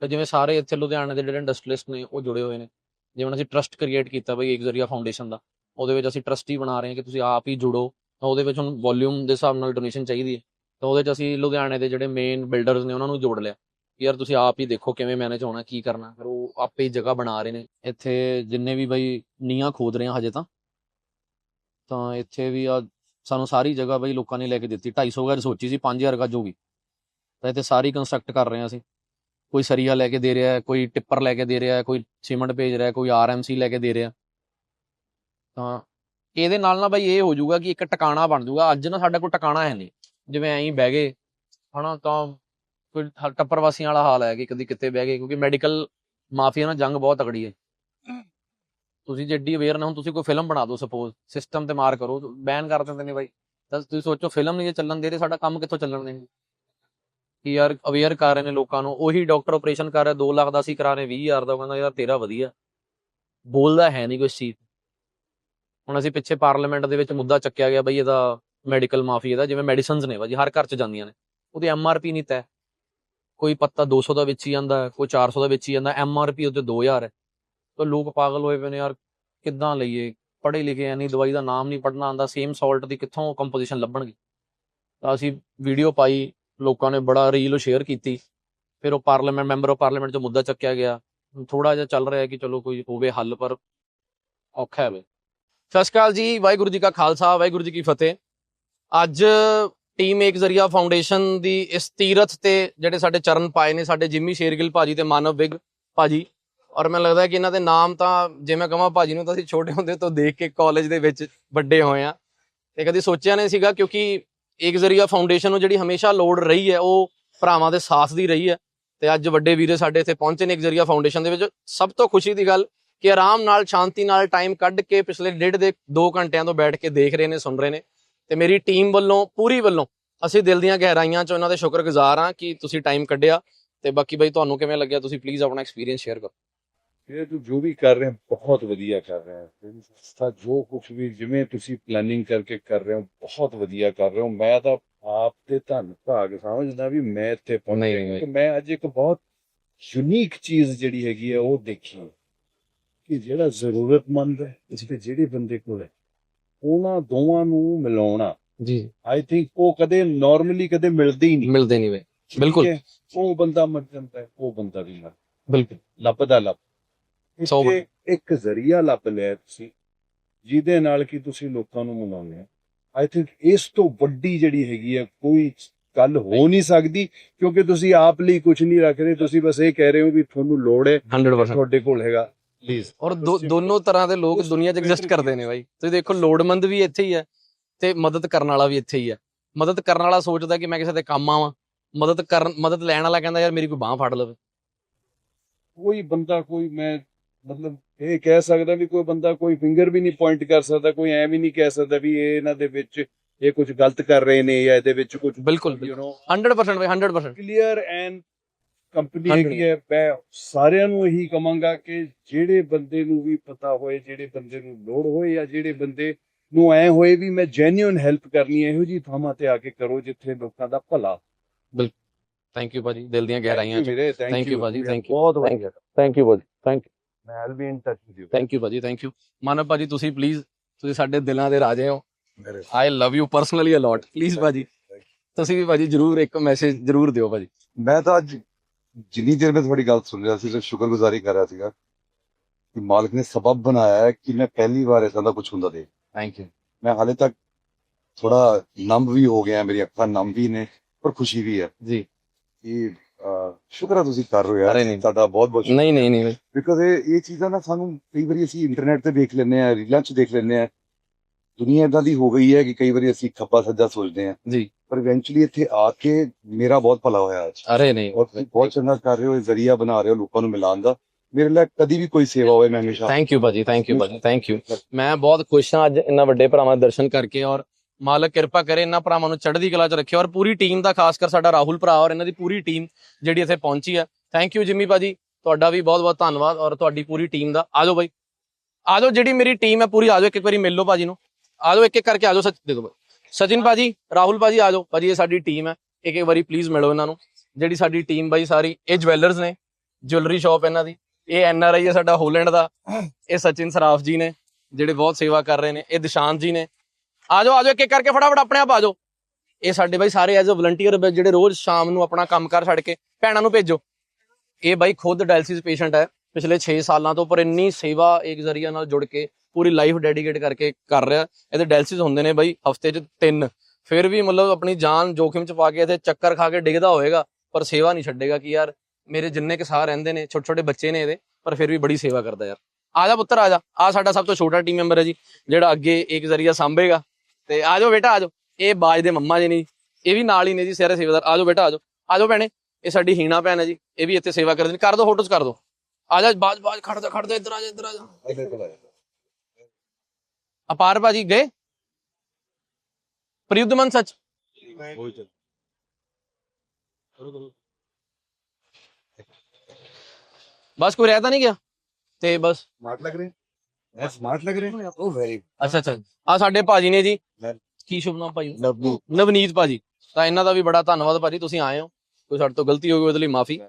ਤੇ ਜਿਵੇਂ ਸਾਰੇ ਇੱਥੇ ਲੁਧਿਆਣੇ ਦੇ ਜਿਹੜੇ ਇੰਡਸਟਰੀਲਿਸਟ ਨੇ ਉਹ ਜੁੜੇ ਹੋਏ ਨੇ। ਜਿਵੇਂ ਅਸੀਂ ਟਰਸਟ ਕ੍ਰੀਏਟ ਕੀਤਾ ਬਈ ਇੱਕ ਜ਼ਰੀਆ ਫਾਊਂਡੇਸ਼ਨ ਦਾ। ਉਹਦੇ ਵਿੱਚ ਅਸੀਂ ਟਰਸਟੀ ਬਣਾ ਰਹੇ ਹਾਂ ਕਿ ਤੁਸੀਂ ਆਪ ਹੀ ਜੁੜੋ। ਤਾਂ ਉਹਦੇ ਵਿੱਚ ਹੁਣ ਵੋਲਿਊਮ ਦੇ ਹਿਸਾਬ ਨਾਲ ਡੋਨੇਸ਼ਨ ਚਾਹੀਦੀ ਹੈ। ਤਾਂ ਉਹਦੇ 'ਚ ਅਸੀਂ ਲੁਧਿਆਣੇ ਦੇ ਜਿਹੜੇ ਮੇਨ ਬਿਲਡਰਸ ਨੇ ਉਹਨਾਂ ਨੂੰ ਜੋੜ ਲਿਆ ਕਿ ਯਾਰ ਤੁਸੀਂ ਆਪ ਹੀ ਦੇਖੋ ਕਿਵੇਂ ਮੈਨੇਜ ਹੋਣਾ, ਕੀ ਕਰਨਾ। ਫਿਰ ਉਹ ਆਪੇ ਹੀ ਜਗ੍ਹਾ ਬਣਾ ਰਹੇ ਨੇ। ਇੱਥੇ ਜਿੰਨੇ ਵੀ ਬਈ ਨੀਆਂ ਖੋਦ ਰਹੇ ਆ ਹਜੇ ਤਾਂ ਤਾਂ ਇੱਥੇ ਵੀ ਆ ਸਾਨੂੰ ਸਾਰੀ ਜਗ੍ਹਾ ਬਈ ਲੋਕਾਂ ਨੇ ਲੈ ਕੇ ਦਿੱਤੀ। 250 ਗਜ ਸੋਚੀ ਸੀ 5000 ਗਜ ਹੋ ਗਈ ਤਾਂ ਇੱਥੇ ਸਾਰੀ ਕੰਸਟਰਕਟ ਕਰ ਰਹੇ ਆ ਅਸੀਂ। ਕੋਈ ਸਰੀਆ ਲੈ ਕੇ ਦੇ ਰਿਹਾ ਹੈ ਕੋਈ ਟਿੱਪਰ ਲੈ ਕੇ ਦੇ ਰਿਹਾ ਹੈ ਕੋਈ ਸੀਮੈਂਟ ਭੇਜ ਰਿਹਾ ਹੈ ਕੋਈ ਆਰਐਮਸੀ ਲੈ ਕੇ ਦੇ ਰਿਹਾ। ਤਾਂ ਇਹਦੇ ਨਾਲ ਨਾ ਬਈ ਇਹ ਹੋ ਜਾਊਗਾ ਕਿ ਇੱਕ ਟਿਕਾਣਾ ਬਣ ਜਾਊਗਾ। ਅੱਜ ਨਾ ਸਾਡਾ ਕੋਈ ਟਿਕਾਣਾ ਹੈ ਨਹੀਂ। ਜਿਵੇਂ ਐਂ ਹੀ ਬਹਿ ਗਏ ਹਨਾ ਤਾਂ ਕੋਈ ਟੱਪਰ ਵਾਸੀਆਂ ਵਾਲਾ ਹਾਲ ਹੈ ਕਿ ਕਦੀ ਕਿਤੇ ਬਹਿ ਗਏ ਕਿਉਂਕਿ ਮੈਡੀਕਲ ਮਾਫੀਆ ਨਾਲ ਜੰਗ ਬਹੁਤ ਤਕੜੀ ਹੈ। ਤੁਸੀਂ ਜੇ ਏਡੀ ਅਵੇਅਰ ਨਾ ਹੋ ਤੁਸੀਂ ਕੋਈ ਫਿਲਮ ਬਣਾ ਦਿਓ ਸਪੋਜ਼ ਸਿਸਟਮ ਤੇ ਮਾਰ ਕਰੋ ਬੈਨ ਕਰ ਦਿੰਦੇ ਨੇ ਬਾਈ। ਤਾਂ ਤੁਸੀਂ ਸੋਚੋ ਫਿਲਮ ਨਹੀਂ ਚੱਲਣ ਦੇ ਰਹੇ ਸਾਡਾ ਕੰਮ ਕਿੱਥੋਂ ਚੱਲਣ ਦੇਣਗੇ ਕਿ ਯਾਰ ਅਵੇਅਰ ਕਰ ਰਹੇ ਨੇ ਲੋਕਾਂ ਨੂੰ ਉਹੀ ਡਾਕਟਰ ਆਪਰੇਸ਼ਨ ਕਰ ਰਿਹਾ 2 ਲੱਖ ਦਾ ਅਸੀਂ ਕਰਾ ਰਹੇ 20000 ਦਾ ਕਹਿੰਦਾ ਯਾਰ ਤੇਰਾ ਵਧੀਆ। ਬੋਲਦਾ ਹੈ ਨਹੀਂ ਕੋਈ ਚੀਜ਼। ਹੁਣ ਅਸੀਂ ਪਿੱਛੇ ਪਾਰਲੀਮੈਂਟ ਦੇ ਵਿੱਚ ਮੁੱਦਾ ਚੱਕਿਆ ਗਿਆ ਬਈ ਇਹਦਾ ਮੈਡੀਕਲ ਮਾਫੀਆ ਦਾ ਜਿਵੇਂ ਮੈਡੀਸਿਨਸ ਨੇ ਬਾਜੀ ਹਰ ਘਰ ਚ ਜਾਂਦੀਆਂ ਨੇ। ਉਹਦੀ ਐਮ ਆਰ ਪੀ ਨਹੀਂ ਤੈਅ। ਕੋਈ ਪੱਤਾ 200 ਦਾ ਵਿੱਚ ਹੀ ਜਾਂਦਾ ਹੈ, ਕੋਈ 400 ਦਾ ਵਿੱਚ ਹੀ ਜਾਂਦਾ ਐਮਆਰਪੀ ਉੱਤੇ 2000 ਹੈ। ਤਾਂ ਲੋਕ ਪਾਗਲ ਹੋਏ ਪਏ ਨੇ ਯਾਰ ਕਿੱਦਾਂ ਲਈਏ? ਪੜ੍ਹੇ ਲਿਖੇ ਐ ਨਹੀਂ ਦਵਾਈ ਦਾ ਨਾਮ ਨਹੀਂ ਪੜ੍ਹਨਾ ਆਂਦਾ ਸੇਮ ਸਾਲਟ ਦੀ ਕਿੱਥੋਂ ਕੰਪੋਜੀਸ਼ਨ ਲੱਭਣਗੇ? ਤਾਂ ਅਸੀਂ ਵੀਡੀਓ ਪਾਈ ਲੋਕਾਂ ਨੇ ਬੜਾ ਰੀਲ ਸ਼ੇਅਰ ਕੀਤੀ। ਫਿਰ ਉਹ ਪਾਰਲੀਮੈਂਟ ਮੈਂਬਰ ਆਫ ਪਾਰਲੀਮੈਂਟ 'ਚ ਮੁੱਦਾ ਚੱਕਿਆ ਗਿਆ। ਥੋੜਾ ਜਿਹਾ ਚੱਲ ਰਿਹਾ ਕਿ ਚਲੋ ਕੋਈ ਹੋਵੇ ਹੱਲ ਪਰ ਔਖਾ ਹੈ ਸਤਿ ਸ਼੍ਰੀ ਅਕਾਲ ਜੀ ਵਾਹਿਗੁਰੂ ਜੀ ਕਾ ਖਾਲਸਾ ਵਾਹਿਗੁਰੂ ਜੀ ਕੀ ਫਤਿਹ। ਅੱਜ ਟੀਮ ਏਕ ਜ਼ਰੀਆ ਫਾਊਂਡੇਸ਼ਨ ਦੀ ਇਸ ਤੀਰਥ ਤੇ ਜਿਹੜੇ ਸਾਡੇ ਚਰਨ ਪਾਏ ਨੇ, ਸਾਡੇ ਜਿੰਮੀ ਸ਼ੇਰਗਿਲ ਭਾਜੀ ਤੇ ਮਾਨਵ ਵਿਗ ਭਾਜੀ। ਔਰ ਮੈਨੂੰ ਲੱਗਦਾ ਕਿ ਇਹਨਾਂ ਦੇ ਨਾਮ ਤਾਂ ਜੇ ਮੈਂ ਕਹਾਂ ਭਾਜੀ ਨੂੰ ਤਾਂ ਅਸੀਂ ਛੋਟੇ ਹੁੰਦੇ ਤੋਂ ਦੇਖ ਕੇ ਕਾਲਜ ਦੇ ਵਿੱਚ ਵੱਡੇ ਹੋਏ ਆ ਤੇ ਕਦੀ ਸੋਚਿਆ ਨਹੀਂ ਸੀਗਾ ਕਿਉਂਕਿ ਏਕ ਜ਼ਰੀਆ ਫਾਊਂਡੇਸ਼ਨ ਨੂੰ ਜਿਹੜੀ ਹਮੇਸ਼ਾ ਲੋੜ ਰਹੀ ਹੈ, ਉਹ ਭਰਾਵਾਂ ਦੇ ਸਾਥ ਦੀ ਰਹੀ ਹੈ। ਤੇ ਅੱਜ ਵੱਡੇ ਵੀਰੇ ਸਾਡੇ ਇੱਥੇ ਪਹੁੰਚੇ ਨੇ ਏਕ ਜ਼ਰੀਆ ਫਾਊਂਡੇਸ਼ਨ ਦੇ ਵਿੱਚ। ਸਭ ਤੋਂ ਖੁਸ਼ੀ ਦੀ ਗੱਲ ਕਿ ਆਰਾਮ ਨਾਲ, ਸ਼ਾਂਤੀ ਨਾਲ ਟਾਈਮ ਕੱਢ ਕੇ ਪਿਛਲੇ ਡੇਢ ਦੇ 2 ਘੰਟਿਆਂ ਤੋਂ ਬੈਠ ਕੇ ਦੇਖ ਰਹੇ ਨੇ, ਸੁਣ ਰਹੇ ਨੇ। ਤੇ ਮੇਰੀ ਟੀਮ ਵੱਲੋਂ ਪੂਰੀ ਵੱਲੋਂ ਅਸੀਂ ਦਿਲ ਦੀਆਂ ਗਹਿਰਾਈਆਂ 'ਚ ਉਹਨਾਂ ਦੇ ਸ਼ੁਕਰਗੁਜ਼ਾਰ ਹਾਂ ਕਿ ਤੁਸੀਂ ਟਾਈਮ ਕੱਢਿਆ ਤੇ ਬਾਕੀ ਬਈ ਤੁਹਾਨੂੰ ਕਿਵੇਂ ਲੱਗਿਆ ਤੁਸੀਂ ਪਲੀਜ਼ ਆਪਣਾ ਐਕਸਪੀਰੀਅੰਸ ਸ਼ੇਅਰ ਕਰੋ। ਇਹ ਤੂੰ ਜੋ ਵੀ ਕਰ ਰਹੇ ਹੋ ਬਹੁਤ ਵਧੀਆ ਕਰ ਰਹੇ। ਹੋ ਸੰਸਥਾ ਜੋ ਕੁਝ ਵੀ ਜਿਵੇਂ ਤੁਸੀਂ ਪਲੈਨਿੰਗ ਕਰਕੇ ਕਰ ਰਹੇ ਹੋ ਬਹੁਤ ਵਧੀਆ ਕਰ ਰਹੇ ਹੋ। ਮੈਂ ਤਾਂ ਆਪ ਦੇ ਧੰਨ ਭਾਗ ਸਮਝਦਾ ਵੀ ਮੈਂ ਇੱਥੇ ਪਹੁੰਚਿਆ ਕਿਉਂਕਿ ਮੈਂ ਅੱਜ ਇੱਕ ਬਹੁਤ ਯੂਨੀਕ ਚੀਜ਼ ਜਿਹੜੀ ਹੈਗੀ ਹੈ ਉਹ ਦੇਖੀ ਕਿ ਜਿਹੜਾ ਜ਼ਰੂਰਤਮੰਦ ਹੈ ਇਸ ਤੇ ਜਿਹੜੇ ਬੰਦੇ ਕੋਲ ਹੈ ਉਹਨਾਂ ਦੋਵਾਂ ਨੂੰ ਮਿਲਾਉਣਾ। ਜੀ। ਆਈ ਥਿੰਕ ਉਹ ਕਦੇ ਨਾਰਮਲੀ ਕਦੇ ਮਿਲਦੇ ਹੀ ਨਹੀਂ। ਮਿਲਦੇ ਨਹੀਂ ਵੇ। ਬਿਲਕੁਲ। ਉਹ ਬੰਦਾ ਮਰ ਜਾਂਦਾ ਹੈ ਉਹ ਬੰਦਾ ਵੀ ਮਰ ਬਿਲਕੁਲ। ਲੱਭਦਾ ਲੱਭ। ਇੱਥੇ ਇੱਕ ਜ਼ਰੀਆ ਲੱਭ ਲਿਆ ਤੁਸੀਂ ਜਿਹਦੇ ਨਾਲ ਕਿ ਤੁਸੀਂ ਲੋਕਾਂ ਨੂੰ ਮਨਾਉਂਦੇ ਆ ਆਈ ਥਿੰਕ ਇਸ ਤੋਂ ਵੱਡੀ ਜਿਹੜੀ ਹੈਗੀ ਆ ਕੋਈ ਗੱਲ ਹੋ ਨਹੀਂ। ਸਕਦੀ ਕਿਉਂਕਿ ਤੁਸੀਂ ਆਪ ਲਈ ਕੁਝ ਨਹੀਂ ਰੱਖ ਰਹੇ ਤੁਸੀਂ ਬਸ ਇਹ ਕਹਿ ਰਹੇ ਹੋ ਵੀ ਤੁਹਾਨੂੰ ਲੋੜ ਹੈ 100% ਤੁਹਾਡੇ ਕੋਲ ਹੈਗਾ। ਪਲੀਜ਼ ਔਰ ਦੋਨੋਂ ਤਰ੍ਹਾਂ ਦੇ ਲੋਕ ਦੁਨੀਆ 'ਚ ਐਗਜ਼ਿਸਟ ਕਰਦੇ ਨੇ ਬਾਈ। ਤੁਸੀਂ ਦੇਖੋ ਲੋੜਮੰਦ ਵੀ ਇੱਥੇ ਹੀ ਹੈ ਤੇ ਮਦਦ ਕਰਨ ਵਾਲਾ ਵੀ ਇੱਥੇ ਹੀ ਹੈ। ਮਦਦ ਕਰਨ ਵਾਲਾ ਸੋਚਦਾ ਕਿ ਮੈਂ ਕਿਸੇ ਦੇ ਕੰਮ ਆਵਾਂ। ਮਦਦ ਕਰਨ ਮਦਦ ਲੈਣ ਵਾਲਾ ਕਹਿੰਦਾ ਯਾਰ ਮੇਰੀ ਕੋਈ ਬਾਹ ਫੜ ਲਵੇ। ਕੋਈ ਬੰਦਾ ਕੋਈ ਮੈਂ ਮਤਲਬ ਇਹ ਕਹਿ ਸਕਦਾ ਵੀ ਕੋਈ ਬੰਦਾ ਕੋਈ ਫਿੰਗਰ ਵੀ ਨਹੀਂ ਪੁਆਇੰਟ ਕਰ ਸਕਦਾ ਕੋਈ ਐ ਵੀ ਨਹੀਂ ਕਹਿ ਸਕਦਾ ਵੀ ਇਹ ਇਹਨਾਂ ਦੇ ਵਿੱਚ ਇਹ ਕੁਝ ਗਲਤ ਕਰ ਰਹੇ ਨੇ ਜਾਂ ਇਹਦੇ ਵਿੱਚ ਕੁਝ ਬਿਲਕੁਲ, you know 100% by 100% clear and company. ਹੈਗੀ ਹੈ ਮੈਂ ਸਾਰਿਆਂ ਨੂੰ ਇਹੀ ਕਹਾਂਗਾ ਕਿ ਜਿਹੜੇ ਬੰਦੇ ਨੂੰ ਵੀ ਪਤਾ ਹੋਏ ਜਿਹੜੇ ਬੰਦੇ ਨੂੰ ਲੋੜ ਹੋਏ ਜਾਂ ਜਿਹੜੇ ਬੰਦੇ ਨੂੰ ਐ ਹੋਏ ਵੀ ਮੈਂ ਜੈਨੂਇਨ ਹੈਲਪ ਕਰਨੀ ਹੈ ਇਹੋ ਜੀ ਥਾਵਾਂ ਤੇ ਆ ਕੇ ਕਰੋ ਜਿੱਥੇ ਲੋਕਾਂ ਦਾ ਭਲਾ ਥੈਂਕ ਯੂ ਭਾਜੀ ਦਿਲ ਦੀਆਂ ਗਹਿਰਾਈਆਂ Thank you ਭਾਜੀ, thank you. ਬਹੁਤ ਥੈਂਕ ਯੂ ਥੈਂਕ ਯੂ ਭਾਜੀ ਥੈਂਕ ਮੈਂ all be in touch with you thank you ਭਾਜੀ ਥੈਂਕ ਯੂ ਮਾਨਵ ਭਾਜੀ ਤੁਸੀਂ ਪਲੀਜ਼ ਤੁਸੀਂ ਸਾਡੇ ਦਿਲਾਂ ਦੇ ਰਾਜੇ ਹੋ। I love you personally a lot please ਭਾਜੀ। ਤੁਸੀਂ ਵੀ ਭਾਜੀ ਜਰੂਰ ਇੱਕ ਮੈਸੇਜ ਜਰੂਰ ਦਿਓ ਭਾਜੀ। ਮੈਂ ਤਾਂ ਅੱਜ ਜਿੰਨੀ ਦੇਰ ਮੈਂ ਤੁਹਾਡੀ ਗੱਲ ਸੁਣ ਰਿਹਾ ਸੀ ਤੇ ਸ਼ੁਕਰਗੁਜ਼ਾਰੀ ਕਰ ਰਿਹਾ ਸੀਗਾ ਕਿ ਮਾਲਕ ਨੇ ਸਬਬ ਬਣਾਇਆ ਹੈ ਕਿ ਮੈਂ ਪਹਿਲੀ ਵਾਰ ਇਦਾਂ ਦਾ ਕੁਝ ਹੁੰਦਾ ਦੇਖ। ਥੈਂਕ ਯੂ ਮੈਂ ਹਾਲੇ ਤੱਕ ਥੋੜਾ ਨੰਬ ਵੀ ਹੋ ਗਿਆ ਮੇਰੀ ਅੱਖਾਂ ਨੰਬ ਵੀ ਨੇ ਪਰ ਖੁਸ਼ੀ ਵੀ ਹੈ। ਜੀ। ਅਹ, ਸ਼ੁਕਰ ਹੈ ਤੁਸੀਂ ਕਰ ਰਹੇ ਹੋ ਯਾਰ। ਤੁਹਾਡਾ ਬਹੁਤ ਬਹੁਤ ਨਹੀਂ ਨਹੀਂ ਨਹੀਂ। ਬਿਕਾਜ਼ ਇਹ ਇਹ ਚੀਜ਼ਾਂ ਨਾ ਸਾਨੂੰ ਕਈ ਵਾਰੀ ਅਸੀਂ ਇੰਟਰਨੈਟ ਤੇ ਦੇਖ ਲੈਂਦੇ ਆ ਰੀਲਾਂ 'ਚ ਦੇਖ ਲੈਂਦੇ ਆ ਦੁਨੀਆ ਇਦਾਂ ਦੀ ਹੋ ਗਈ ਹੈ ਕਿ ਕਈ ਵਾਰੀ ਅਸੀਂ ਖੱਬਾ ਸੱਜਾ ਸੋਚਦੇ ਆ ਜੀ। ਪਰ ਇਵੈਂਚੁਅਲੀ ਇੱਥੇ ਆ ਕੇ ਮੇਰਾ ਬਹੁਤ ਭਲਾ ਹੋਇਆ ਅੱਜ। ਅਰੇ ਨਹੀਂ ਔਰ ਤੁਸੀਂ ਬਹੁਤ ਚੰਗਾ ਕਰ ਰਹੇ ਹੋ ਇਹ ਜ਼ਰੀਆ ਬਣਾ ਰਹੇ ਹੋ ਲੋਕਾਂ ਨੂੰ ਮਿਲਾਉਣ ਦਾ। ਮੇਰੇ ਲਈ ਕਦੀ ਵੀ ਕੋਈ ਸੇਵਾ ਹੋਵੇ ਮੈਂ ਹਮੇਸ਼ਾ ਥੈਂਕ ਯੂ ਭਾਜੀ ਥੈਂਕ ਯੂ ਭਾਜੀ ਥੈਂਕ ਯੂ ਮੈਂ ਬਹੁਤ ਖੁਸ਼ ਹਾਂ ਅੱਜ ਇਹਨਾਂ ਵੱਡੇ ਭਰਾਵਾਂ ਦੇ ਦਰਸ਼ਨ ਕਰਕੇ ਔਰ ਮਾਲਕ ਕਿਰਪਾ ਕਰੇ ਇਹਨਾਂ ਭਰਾਵਾਂ ਨੂੰ ਚੜ੍ਹਦੀ ਕਲਾ 'ਚ ਰੱਖੇ ਔਰ ਪੂਰੀ ਟੀਮ ਦਾ ਖਾਸ ਕਰ ਸਾਡਾ ਰਾਹੁਲ ਭਰਾ ਔਰ ਇਹਨਾਂ ਦੀ ਪੂਰੀ ਟੀਮ ਜਿਹੜੀ ਇੱਥੇ ਪਹੁੰਚੀ ਹੈ। ਥੈਂਕ ਯੂ ਜਿੰਮੀ ਭਾਜੀ ਤੁਹਾਡਾ ਵੀ ਬਹੁਤ ਬਹੁਤ ਧੰਨਵਾਦ ਔਰ ਤੁਹਾਡੀ ਪੂਰੀ ਟੀਮ ਦਾ। ਆਜੋ ਬਾਈ ਆਜੋ ਜਿਹੜੀ ਮੇਰੀ ਟੀਮ ਹੈ ਪੂਰੀ ਆਜੋ ਇੱਕ ਇੱਕ ਵਾਰੀ ਮਿਲ ਲਓ ਭਾਜੀ ਨੂੰ। ਆਜੋ ਇੱਕ ਇੱਕ ਕਰਕੇ ਆਜੋ ਸਚ ਦੇ ਦਿਓ ਭਾਈ। ਸਚਿਨ ਭਾਜੀ, ਰਾਹੁਲ ਭਾਜੀ ਆਜੋ ਭਾਜੀ, ਇਹ ਸਾਡੀ ਟੀਮ ਹੈ। ਇੱਕ ਇੱਕ ਵਾਰੀ ਪਲੀਜ਼ ਮਿਲੋ ਇਹਨਾਂ ਨੂੰ। ਜਿਹੜੀ ਸਾਡੀ ਟੀਮ ਬਾਈ ਸਾਰੀ, ਇਹ ਜਵੈਲਰਸ ਨੇ। ਜੁਐਲਰੀ ਸ਼ਾਪ ਇਹਨਾਂ ਦੀ। ਇਹ ਐਨ ਆਰ ਆਈ ਹੈ ਸਾਡਾ ਹੋਲੈਂਡ ਦਾ। ਇਹ ਸਚਿਨ ਸਰਾਫ ਜੀ ਨੇ, ਜਿਹੜੇ ਬਹੁਤ ਸੇਵਾ ਕਰ ਰਹੇ ਨੇ। ਇਹ ਦਿਸ਼ਾਂਤ ਜੀ ਨੇ। ਆ ਜਾਓ ਆ ਜਾਓ, ਇੱਕ ਇੱਕ ਕਰਕੇ ਫਟਾਫਟ ਆਪਣੇ ਆਪ ਆ ਜਾਓ। ਇਹ ਸਾਡੇ ਬਾਈ ਸਾਰੇ ਐਜ਼ ਅ ਵਲੰਟੀਅਰ ਜਿਹੜੇ ਰੋਜ਼ ਸ਼ਾਮ ਨੂੰ ਆਪਣਾ ਕੰਮ ਕੰਮਕਾਰ ਛੱਡ ਕੇ ਭੈਣਾਂ ਨੂੰ ਭੇਜੋ। ਇਹ ਬਾਈ ਖੁਦ ਡਾਇਲਸਿਸ ਪੇਸ਼ੈਂਟ ਹੈ। ਪਿਛਲੇ 6 ਸਾਲਾਂ ਤੋਂ ਪਰ ਇੰਨੀ ਸੇਵਾ ਇੱਕ ਜ਼ਰੀਆ ਨਾਲ ਜੁੜ ਕੇ ਪੂਰੀ ਲਾਈਫ ਡੈਡੀਕੇਟ ਕਰਕੇ ਕਰ ਰਿਹਾ। ਇਹਦੇ ਡਾਇਲਿਸਿਸ ਹੁੰਦੇ ਨੇ ਬਾਈ, ਹਫ਼ਤੇ 'ਚ ਤਿੰਨ। ਫਿਰ ਵੀ ਮਤਲਬ ਆਪਣੀ ਜਾਨ ਜੋਖਿਮ 'ਚ ਪਾ ਕੇ ਇੱਥੇ ਚੱਕਰ ਖਾ ਕੇ ਡਿੱਗਦਾ ਹੋਏਗਾ ਪਰ ਸੇਵਾ ਨਹੀਂ ਛੱਡੇਗਾ ਕਿ ਯਾਰ ਮੇਰੇ ਜਿੰਨੇ ਕਿ ਸਾਹ ਰਹਿੰਦੇ ਨੇ, ਛੋਟੇ ਛੋਟੇ ਬੱਚੇ ਨੇ ਇਹਦੇ, ਪਰ ਫਿਰ ਵੀ ਬੜੀ ਸੇਵਾ ਕਰਦਾ ਯਾਰ। ਆ ਜਾ ਪੁੱਤਰ, ਆ ਜਾ। ਆ ਸਾਡਾ ਸਭ ਤੋਂ ਛੋਟਾ ਟੀਮ ਮੈਂਬਰ ਹੈ ਜੀ, ਜਿਹੜਾ ਅੱਗੇ ਇੱਕ ਜ਼ਰੀਆ ਸੰਭੇਗਾ। ਤੇ ਆ ਜਾਓ ਬੇਟਾ, ਆ ਜਾਓ। ਇਹ ਬਾਜ ਦੇ ਮੰਮਾ ਜੀ ਨੇ ਜੀ। ਇਹ ਵੀ ਨਾਲ ਹੀ ਨੇ ਜੀ ਸਾਰੇ ਸੇਵਾਦਾਰ। ਆ ਜਾਓ ਬੇਟਾ, ਆ ਜਾਓ। ਆ ਜਾਓ ਭੈਣੇ। ਇਹ ਸਾਡੀ ਹੀਣਾ ਭੈਣ ਹੈ ਜੀ। ਇਹ ਵੀ ਇੱਥੇ ਸੇਵਾ ਕਰਦੇ ਨੇ। ਕਰ ਦੋ ਫੋਟੋਜ਼ ਕਰ ਦੋ। ਆ ਜਾ, ਬਾਜ ਬਾਜ ਖੜ ਜਾ ਖੜ ਜਾ। ਇੱਧਰ ਆ ਜਾ, ਇੱਧਰ ਆ ਜਾ। ਅਪਾਰ ਭਾਜੀ ਗਏ? ਪ੍ਰਯੁੱਧਮਨ ਸੱਚ? ਬਸ ਕੋਈ ਰਹਿ ਤਾਂ ਨਹੀਂ ਗਿਆ? ਤੇ ਬਸ। ਸਮਾਰਟ ਲੱਗ ਰਹੇ? ਐ ਸਮਾਰਟ ਲੱਗ ਰਹੇ? ਉਹ ਵੈਰੀ ਅੱਛਾ ਅੱਛਾ। ਆ ਸਾਡੇ ਭਾਜੀ ਨੇ ਜੀ। ਕੀ ਸ਼ੁਭ ਨਾਮ ਭਾਜੀ? ਨਵਨੀਤ। ਨਵਨੀਤ ਭਾਜੀ। ਤਾਂ ਇਹਨਾਂ ਦਾ ਵੀ ਬੜਾ ਧੰਨਵਾਦ ਭਾਜੀ ਤੁਸੀਂ ਆਏ ਹੋ। ਕੋਈ ਸਾਡੇ ਤੋਂ ਗਲਤੀ ਹੋ ਗਈ ਉਹਦੇ ਲਈ ਮਾਫੀ।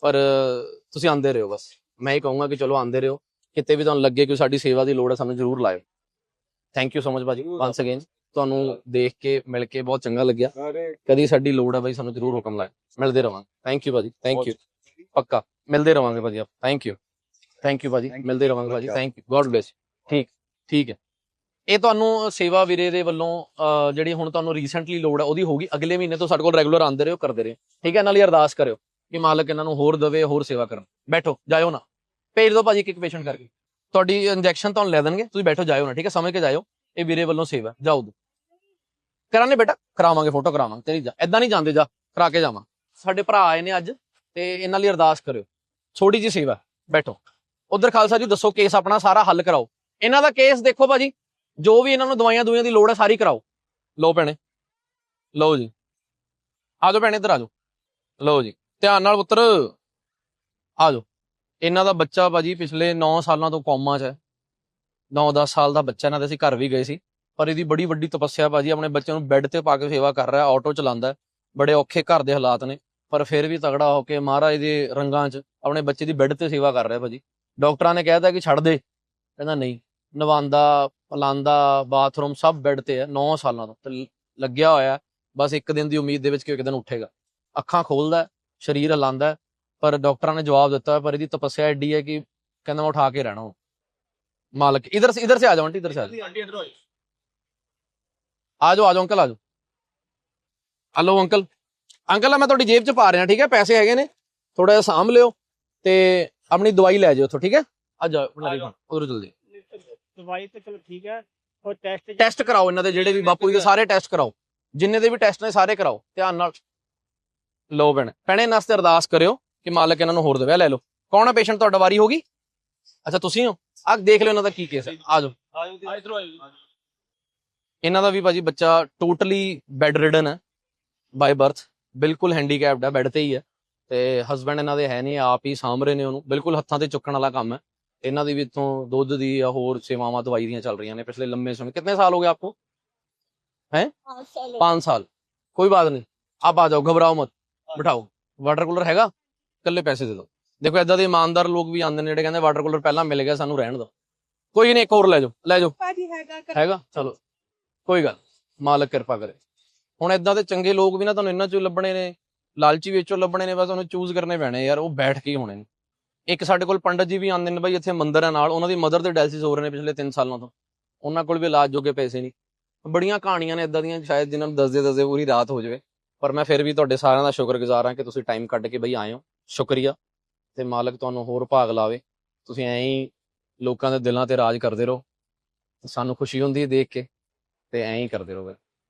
ਪਰ ਤੁਸੀਂ ਆਂਦੇ ਰਹੋ ਬਸ। ਮੈਂ ਇਹ ਕਹੂੰਗਾ ਕਿ ਚਲੋ ਆਂਦੇ ਰਹੋ। ਕਿਤੇ ਵੀ ਤੁਹਾਨੂੰ ਲੱਗੇ ਕਿ ਸਾਡੀ ਸੇਵਾ ਦੀ ਲੋੜ ਹੈ ਸਾਨੂੰ ਜ਼ਰੂਰ ਲਾਇਓ। ਥੈਂਕ ਯੂ ਸੋ ਮਚ ਭਾਜੀ ਵਾਂਸ ਅਗੇਨ ਤੁਹਾਨੂੰ ਦੇਖ ਕੇ ਮਿਲ ਕੇ ਬਹੁਤ ਚੰਗਾ ਲੱਗਿਆ। ਕਦੀ ਸਾਡੀ ਲੋੜ ਹੈ ਭਾਈ ਸਾਨੂੰ ਜ਼ਰੂਰ ਹੁਕਮ ਲਾਇਓ। ਮਿਲਦੇ ਰਵਾਂਗੇ। ਥੈਂਕ ਯੂ ਭਾਜੀ ਥੈਂਕ ਯੂ ਪੱਕਾ। ਮਿਲਦੇ ਰਵਾਂਗੇ ਭਾਜੀ ਆਪ। ਥੈਂਕ ਯੂ ਥੈਂਕ ਯੂ ਭਾਜੀ। ਮਿਲਦੇ ਰਵਾਂਗੇ ਭਾਜੀ। ਥੈਂਕ ਯੂ ਗੋਡ ਬlesਸ ਠੀਕ ਠੀਕ ਹੈ। ਇਹ ਤੁਹਾਨੂੰ ਸੇਵਾ ਵੀਰੇ ਦੇ ਵੱਲੋਂ ਜਿਹੜੀ ਹੁਣ ਤੁਹਾਨੂੰ ਰੀਸੈਂਟਲੀ ਲੋੜ ਹੈ ਉਹਦੀ ਹੋਗੀ ਅਗਲੇ ਮਹੀਨੇ ਤੋਂ ਸਾਡੇ ਕੋਲ ਰੈਗੂਲਰ ਆਉਂਦੇ ਰਹੋ ਕਰਦੇ ਰਹੋ। ਠੀਕ ਹੈ ਨਾਲ ਹੀ ਅਰਦਾਸ ਕਰਿਓ ਕਿ ਮਾਲਕ ਇਹਨਾਂ ਨੂੰ ਹੋਰ ਦਵੇ ਹੋਰ ਸੇਵਾ ਕਰਨ। ਬੈਠੋ ਜਾਇਓ ਨਾ। ਭੇਜ ਦਿਓ ਭਾਜੀ ਇੱਕ ਇੱਕ ਪੇਸ਼ੈਂਟ ਕਰਕੇ। ਤੁਹਾਡੀ ਇੰਜੈਕਸ਼ਨ ਤੁਹਾਨੂੰ ਲੈ ਦੇਣਗੇ, ਤੁਸੀਂ ਬੈਠੋ, ਜਾਇਓ ਨਾ, ਠੀਕ ਹੈ? ਸਮਝ ਕੇ ਜਾਇਓ। ਇਹ ਵੀਰੇ ਵੱਲੋਂ ਸੇਵਾ ਜਾਓ ਦੋ ਕਰਾਂਗੇ ਬੇਟਾ, ਕਰਾਵਾਂਗੇ ਫੋਟੋ ਕਰਾਵਾਂਗੇ। ਤੇਰੀ ਜਾ ਐਦਾਂ ਨਹੀਂ ਜਾਂਦੇ, ਜਾ, ਕਰਾ ਕੇ ਜਾਵਾਂ। ਸਾਡੇ ਭਰਾ ਆਏ ਨੇ ਅੱਜ, ਤੇ ਇਹਨਾਂ ਲਈ ਅਰਦਾਸ ਕਰਿਓ। ਛੋਟੀ ਜੀ ਸੇਵਾ ਬੈਠੋ। ਉਧਰ ਖਾਲਸਾ ਜੀ, ਦੱਸੋ ਕੇਸ ਆਪਣਾ ਸਾਰਾ ਹੱਲ ਕਰਾਓ। ਇਹਨਾਂ ਦਾ ਕੇਸ ਦੇਖੋ ਭਾਜੀ, ਜੋ ਵੀ ਇਹਨਾਂ ਨੂੰ ਦਵਾਈਆਂ ਦੁਈਆਂ ਦੀ ਲੋੜ ਹੈ, ਸਾਰੀ ਕਰਾਓ। ਲਓ ਭੈਣੇ। ਲਓ ਜੀ। ਆ ਜਾਓ ਭੈਣੇ, ਇੱਧਰ ਆ ਜਾਓ। ਲਓ ਜੀ। ਧਿਆਨ ਨਾਲ ਪੁੱਤਰ। ਆ ਜਾਓ। ਇਹਨਾਂ ਦਾ ਬੱਚਾ ਭਾਜੀ ਪਿਛਲੇ 9 ਸਾਲਾਂ ਤੋਂ ਕੋਮਾ 'ਚ ਹੈ। 9-10 ਸਾਲ ਦਾ ਬੱਚਾ ਇਹਨਾਂ ਦੇ ਅਸੀਂ ਘਰ ਵੀ ਗਏ ਸੀ। ਪਰ ਇਹਦੀ ਬੜੀ ਵੱਡੀ ਤਪੱਸਿਆ ਭਾਜੀ ਆਪਣੇ ਬੱਚੇ ਨੂੰ ਬੈੱਡ ਤੇ ਪਾ ਕੇ ਸੇਵਾ ਕਰ ਰਿਹਾ ਆਟੋ ਚਲਾਉਂਦਾ ਬੜੇ ਔਖੇ ਘਰ ਦੇ ਹਾਲਾਤ ਨੇ। ਪਰ ਫਿਰ ਵੀ ਤਗੜਾ ਹੋ ਕੇ ਮਹਾਰਾਜ ਦੇ ਰੰਗਾਂ 'ਚ ਆਪਣੇ ਬੱਚੇ ਦੀ ਬੈੱਡ ਤੇ ਸੇਵਾ ਕਰ ਰਿਹਾ ਭਾਜੀ। ਡਾਕਟਰਾਂ ਨੇ ਕਹਿਤਾ ਕਿ ਛੱਡ ਦੇ। ਕਹਿੰਦਾ ਨਹੀਂ, ਨਵਾਂਦਾ, ਪਲਾਂਦਾ ਬਾਥਰੂਮ ਸਭ ਬੈੱਡ ਤੇ ਹੈ 9 ਸਾਲਾਂ ਤੋਂ। ਤੇ ਲੱਗਿਆ ਹੋਇਆ ਬਸ ਇੱਕ ਦਿਨ ਦੀ ਉਮੀਦ ਦੇ ਵਿੱਚ ਕਿ ਇੱਕ ਦਿਨ ਉੱਠੇਗਾ। ਅੱਖਾਂ ਖੋਲਦਾ ਸਰੀਰ ਹਿਲਾਉਂਦਾ ਪਰ ਡਾਕਟਰਾਂ ਨੇ ਜਵਾਬ ਦਿੱਤਾ ਪਰ ਇਹਦੀ ਤਪੱਸਿਆ ਐਡੀ ਹੈ ਕਿ ਕਹਿੰਦਾ ਮੈਂ ਉਠਾ ਕੇ ਰਹਿਣਾ ਹੁਣ ਮਾਲਕ ਇਧਰ ਸੇ ਇਧਰ ਸੇ ਆ ਜਾਓ ਆਂਟੀ ਇਧਰ ਸੇ ਆ ਜਾਓ। ਆ ਜਾਓ। ਆ ਜਾਓ ਅੰਕਲ ਆ ਜਾਓ। ਹਲੋ ਅੰਕਲ ਅੰਕਲ ਆ ਮੈਂ ਤੁਹਾਡੀ ਜੇਬ 'ਚ ਪਾ ਰਿਹਾ ਠੀਕ ਹੈ? ਪੈਸੇ ਹੈਗੇ ਨੇ ਥੋੜਾ ਜਿਹਾ ਸਾਂਭ ਲਿਓ ਤੇ ਆਪਣੀ ਦਵਾਈ ਲੈ ਜਾਓ ਠੀਕ ਹੈ? ਆ ਜਾਓ ਉਧਰ ਜਲਦੀ ਦਵਾਈ ਤਾਂ ਚਲੋ ਠੀਕ ਹੈ ਉਹ ਟੈਸਟ ਟੈਸਟ ਕਰਾਓ ਇਹਨਾਂ ਦੇ ਜਿਹੜੇ ਵੀ ਬਾਪੂ ਜੀ ਦੇ ਸਾਰੇ ਟੈਸਟ ਕਰਾਓ। ਜਿੰਨੇ ਦੇ ਵੀ ਟੈਸਟ ਨੇ ਸਾਰੇ ਕਰਾਓ। ਧਿਆਨ ਨਾਲ। ਲਓ ਭੈਣ ਭੈਣੇ ਇਹਨਾਂ ਵਾਸਤੇ ਅਰਦਾਸ ਕਰਿਓ। ਕਿ ਮਾਲਕ ਇਹਨਾਂ ਨੂੰ ਹੋਰ ਦਵੇ ਲੈ ਲਓ। ਕੌਣ ਹੈ ਪੇਸ਼ੈਂਟ ਤੁਹਾਡਾ? ਵਾਰੀ ਹੋਗੀ ਅੱਛਾ ਤੁਸੀਂ ਹੋ? ਆ ਦੇਖ ਲਿਓ ਇਹਨਾਂ ਦਾ ਕੀ ਕੇਸ ਹੈ ਆ ਜਾਓ। ਇਹਨਾਂ ਦਾ ਵੀ ਭਾਜੀ ਬੱਚਾ ਟੋਟਲੀ ਬੈੱਡ ਰਿਡਨ ਹੈ ਬਾਈ ਬਰਥ ਬਿਲਕੁਲ ਹੈਂਡੀਕੈਪਡ ਹੈ ਬੈੱਡ ਤੇ ਹੀ ਹੈ ਤੇ ਹਸਬੰਡ ਇਹਨਾਂ ਦੇ ਹੈ ਨਹੀਂ ਆਪ ਹੀ ਸਾਂਭ ਰਹੇ ਨੇ ਉਹਨੂੰ। ਬਿਲਕੁਲ ਹੱਥਾਂ ਤੇ ਚੁੱਕਣ ਵਾਲਾ ਕੰਮ ਹੈ ਇਹਨਾਂ ਦੀ ਵੀ ਇਥੋਂ ਦੁੱਧ ਦੀ ਜਾਂ ਹੋਰ ਸੇਵਾਵਾਂ ਦਵਾਈ ਦੀਆਂ ਚੱਲ ਰਹੀਆਂ ਨੇ ਪਿਛਲੇ ਲੰਮੇ ਸਮੇਂ। ਕਿੰਨੇ ਸਾਲ ਹੋ ਗਏ ਆਪਕੋ? ਹੈ? 5 ਸਾਲ 5 ਸਾਲ। ਕੋਈ ਬਾਤ ਨਹੀਂ। ਆਪ ਆ ਜਾਓ ਘਬਰਾਓ ਮਤ। ਬਿਠਾਓ। ਵਾਟਰ ਕੂਲਰ ਹੈਗਾ? ਇਕੱਲੇ ਪੈਸੇ ਦੇ ਦਿਓ ਦੇਖੋ ਇਦਾਂ ਦੇ ਇਮਾਨਦਾਰ ਲੋਕ ਵੀ ਆਉਂਦੇ ਨੇ ਜਿਹੜੇ ਕਹਿੰਦੇ ਵਾਟਰ ਕੂਲਰ ਪਹਿਲਾਂ ਮਿਲ ਗਿਆ ਸਾਨੂੰ ਰਹਿਣ ਦਿਓ। ਕੋਈ ਨਹੀਂ ਇੱਕ ਹੋਰ ਲੈ ਜਾਓ ਲੈ ਜਾਓ। ਭਾਜੀ ਹੈਗਾ ਹੈਗਾ? ਚਲੋ ਕੋਈ ਗੱਲ ਮਾਲਕ ਕਿਰਪਾ ਕਰੇ। ਹੁਣ ਇਦਾਂ ਦੇ ਚੰਗੇ ਲੋਕ ਵੀ ਨਾ ਤੁਹਾਨੂੰ ਇਹਨਾਂ ਚੋਂ ਲੱਭਣੇ ਨੇ ਲਾਲਚੀ ਵਿੱਚੋਂ ਲੱਭਣੇ ਨੇ ਬਸ ਤੁਹਾਨੂੰ ਚੂਜ਼ ਕਰਨੇ ਪੈਣੇ ਯਾਰ ਉਹ ਬੈਠ ਕੇ ਹੋਣੇ ਨੇ। ਇੱਕ ਸਾਡੇ ਕੋਲ ਪੰਡਤ ਜੀ ਵੀ ਆਉਂਦੇ ਨੇ ਬਾਈ ਇੱਥੇ ਮੰਦਿਰ ਹੈ ਨਾਲ ਉਹਨਾਂ ਦੀ ਮਦਰ ਦੇ ਡਾਇਲਿਸਿਸ ਹੋ ਰਹੇ ਨੇ ਪਿਛਲੇ 3 ਸਾਲਾਂ ਤੋਂ। ਉਹਨਾਂ ਕੋਲ ਵੀ ਇਲਾਜ ਜੋਗੇ ਪੈਸੇ ਨਹੀਂ ਬੜੀਆਂ ਕਹਾਣੀਆਂ ਨੇ ਇਦਾਂ ਦੀਆਂ ਸ਼ਾਇਦ ਜਿਨ੍ਹਾਂ ਨੂੰ ਦੱਸਦੇ ਦੱਸਦੇ ਪੂਰੀ ਰਾਤ ਹੋ ਜਾਵੇ। ਪਰ ਮੈਂ ਫਿਰ ਵੀ ਤੁਹਾਡੇ ਸਾਰਿਆਂ ਦਾ ਸ਼ੁਕਰਗੁਜ਼ਾਰ ਹਾਂ ਕਿ ਤੁਸੀਂ ਟਾਈਮ ਕੱਢ ਕੇ ਬਈ ਆਏ ਹੋ। ਸ਼ੁਕਰੀਆ ਤੇ ਮਾਲਕ ਤੁਹਾਨੂੰ ਹੋਰ ਭਾਗ ਲਾਵੇ। ਤੁਸੀਂ ਐਂ ਹੀ ਲੋਕਾਂ ਦੇ ਦਿਲਾਂ ਤੇ ਰਾਜ ਕਰਦੇ ਰਹੋ। ਸਾਨੂੰ ਖੁਸ਼ੀ ਹੁੰਦੀ ਹੈ ਦੇਖ ਕੇ ਤੇ ਐਂ ਹੀ ਕਰਦੇ ਰਹੋ ਫਿਰ।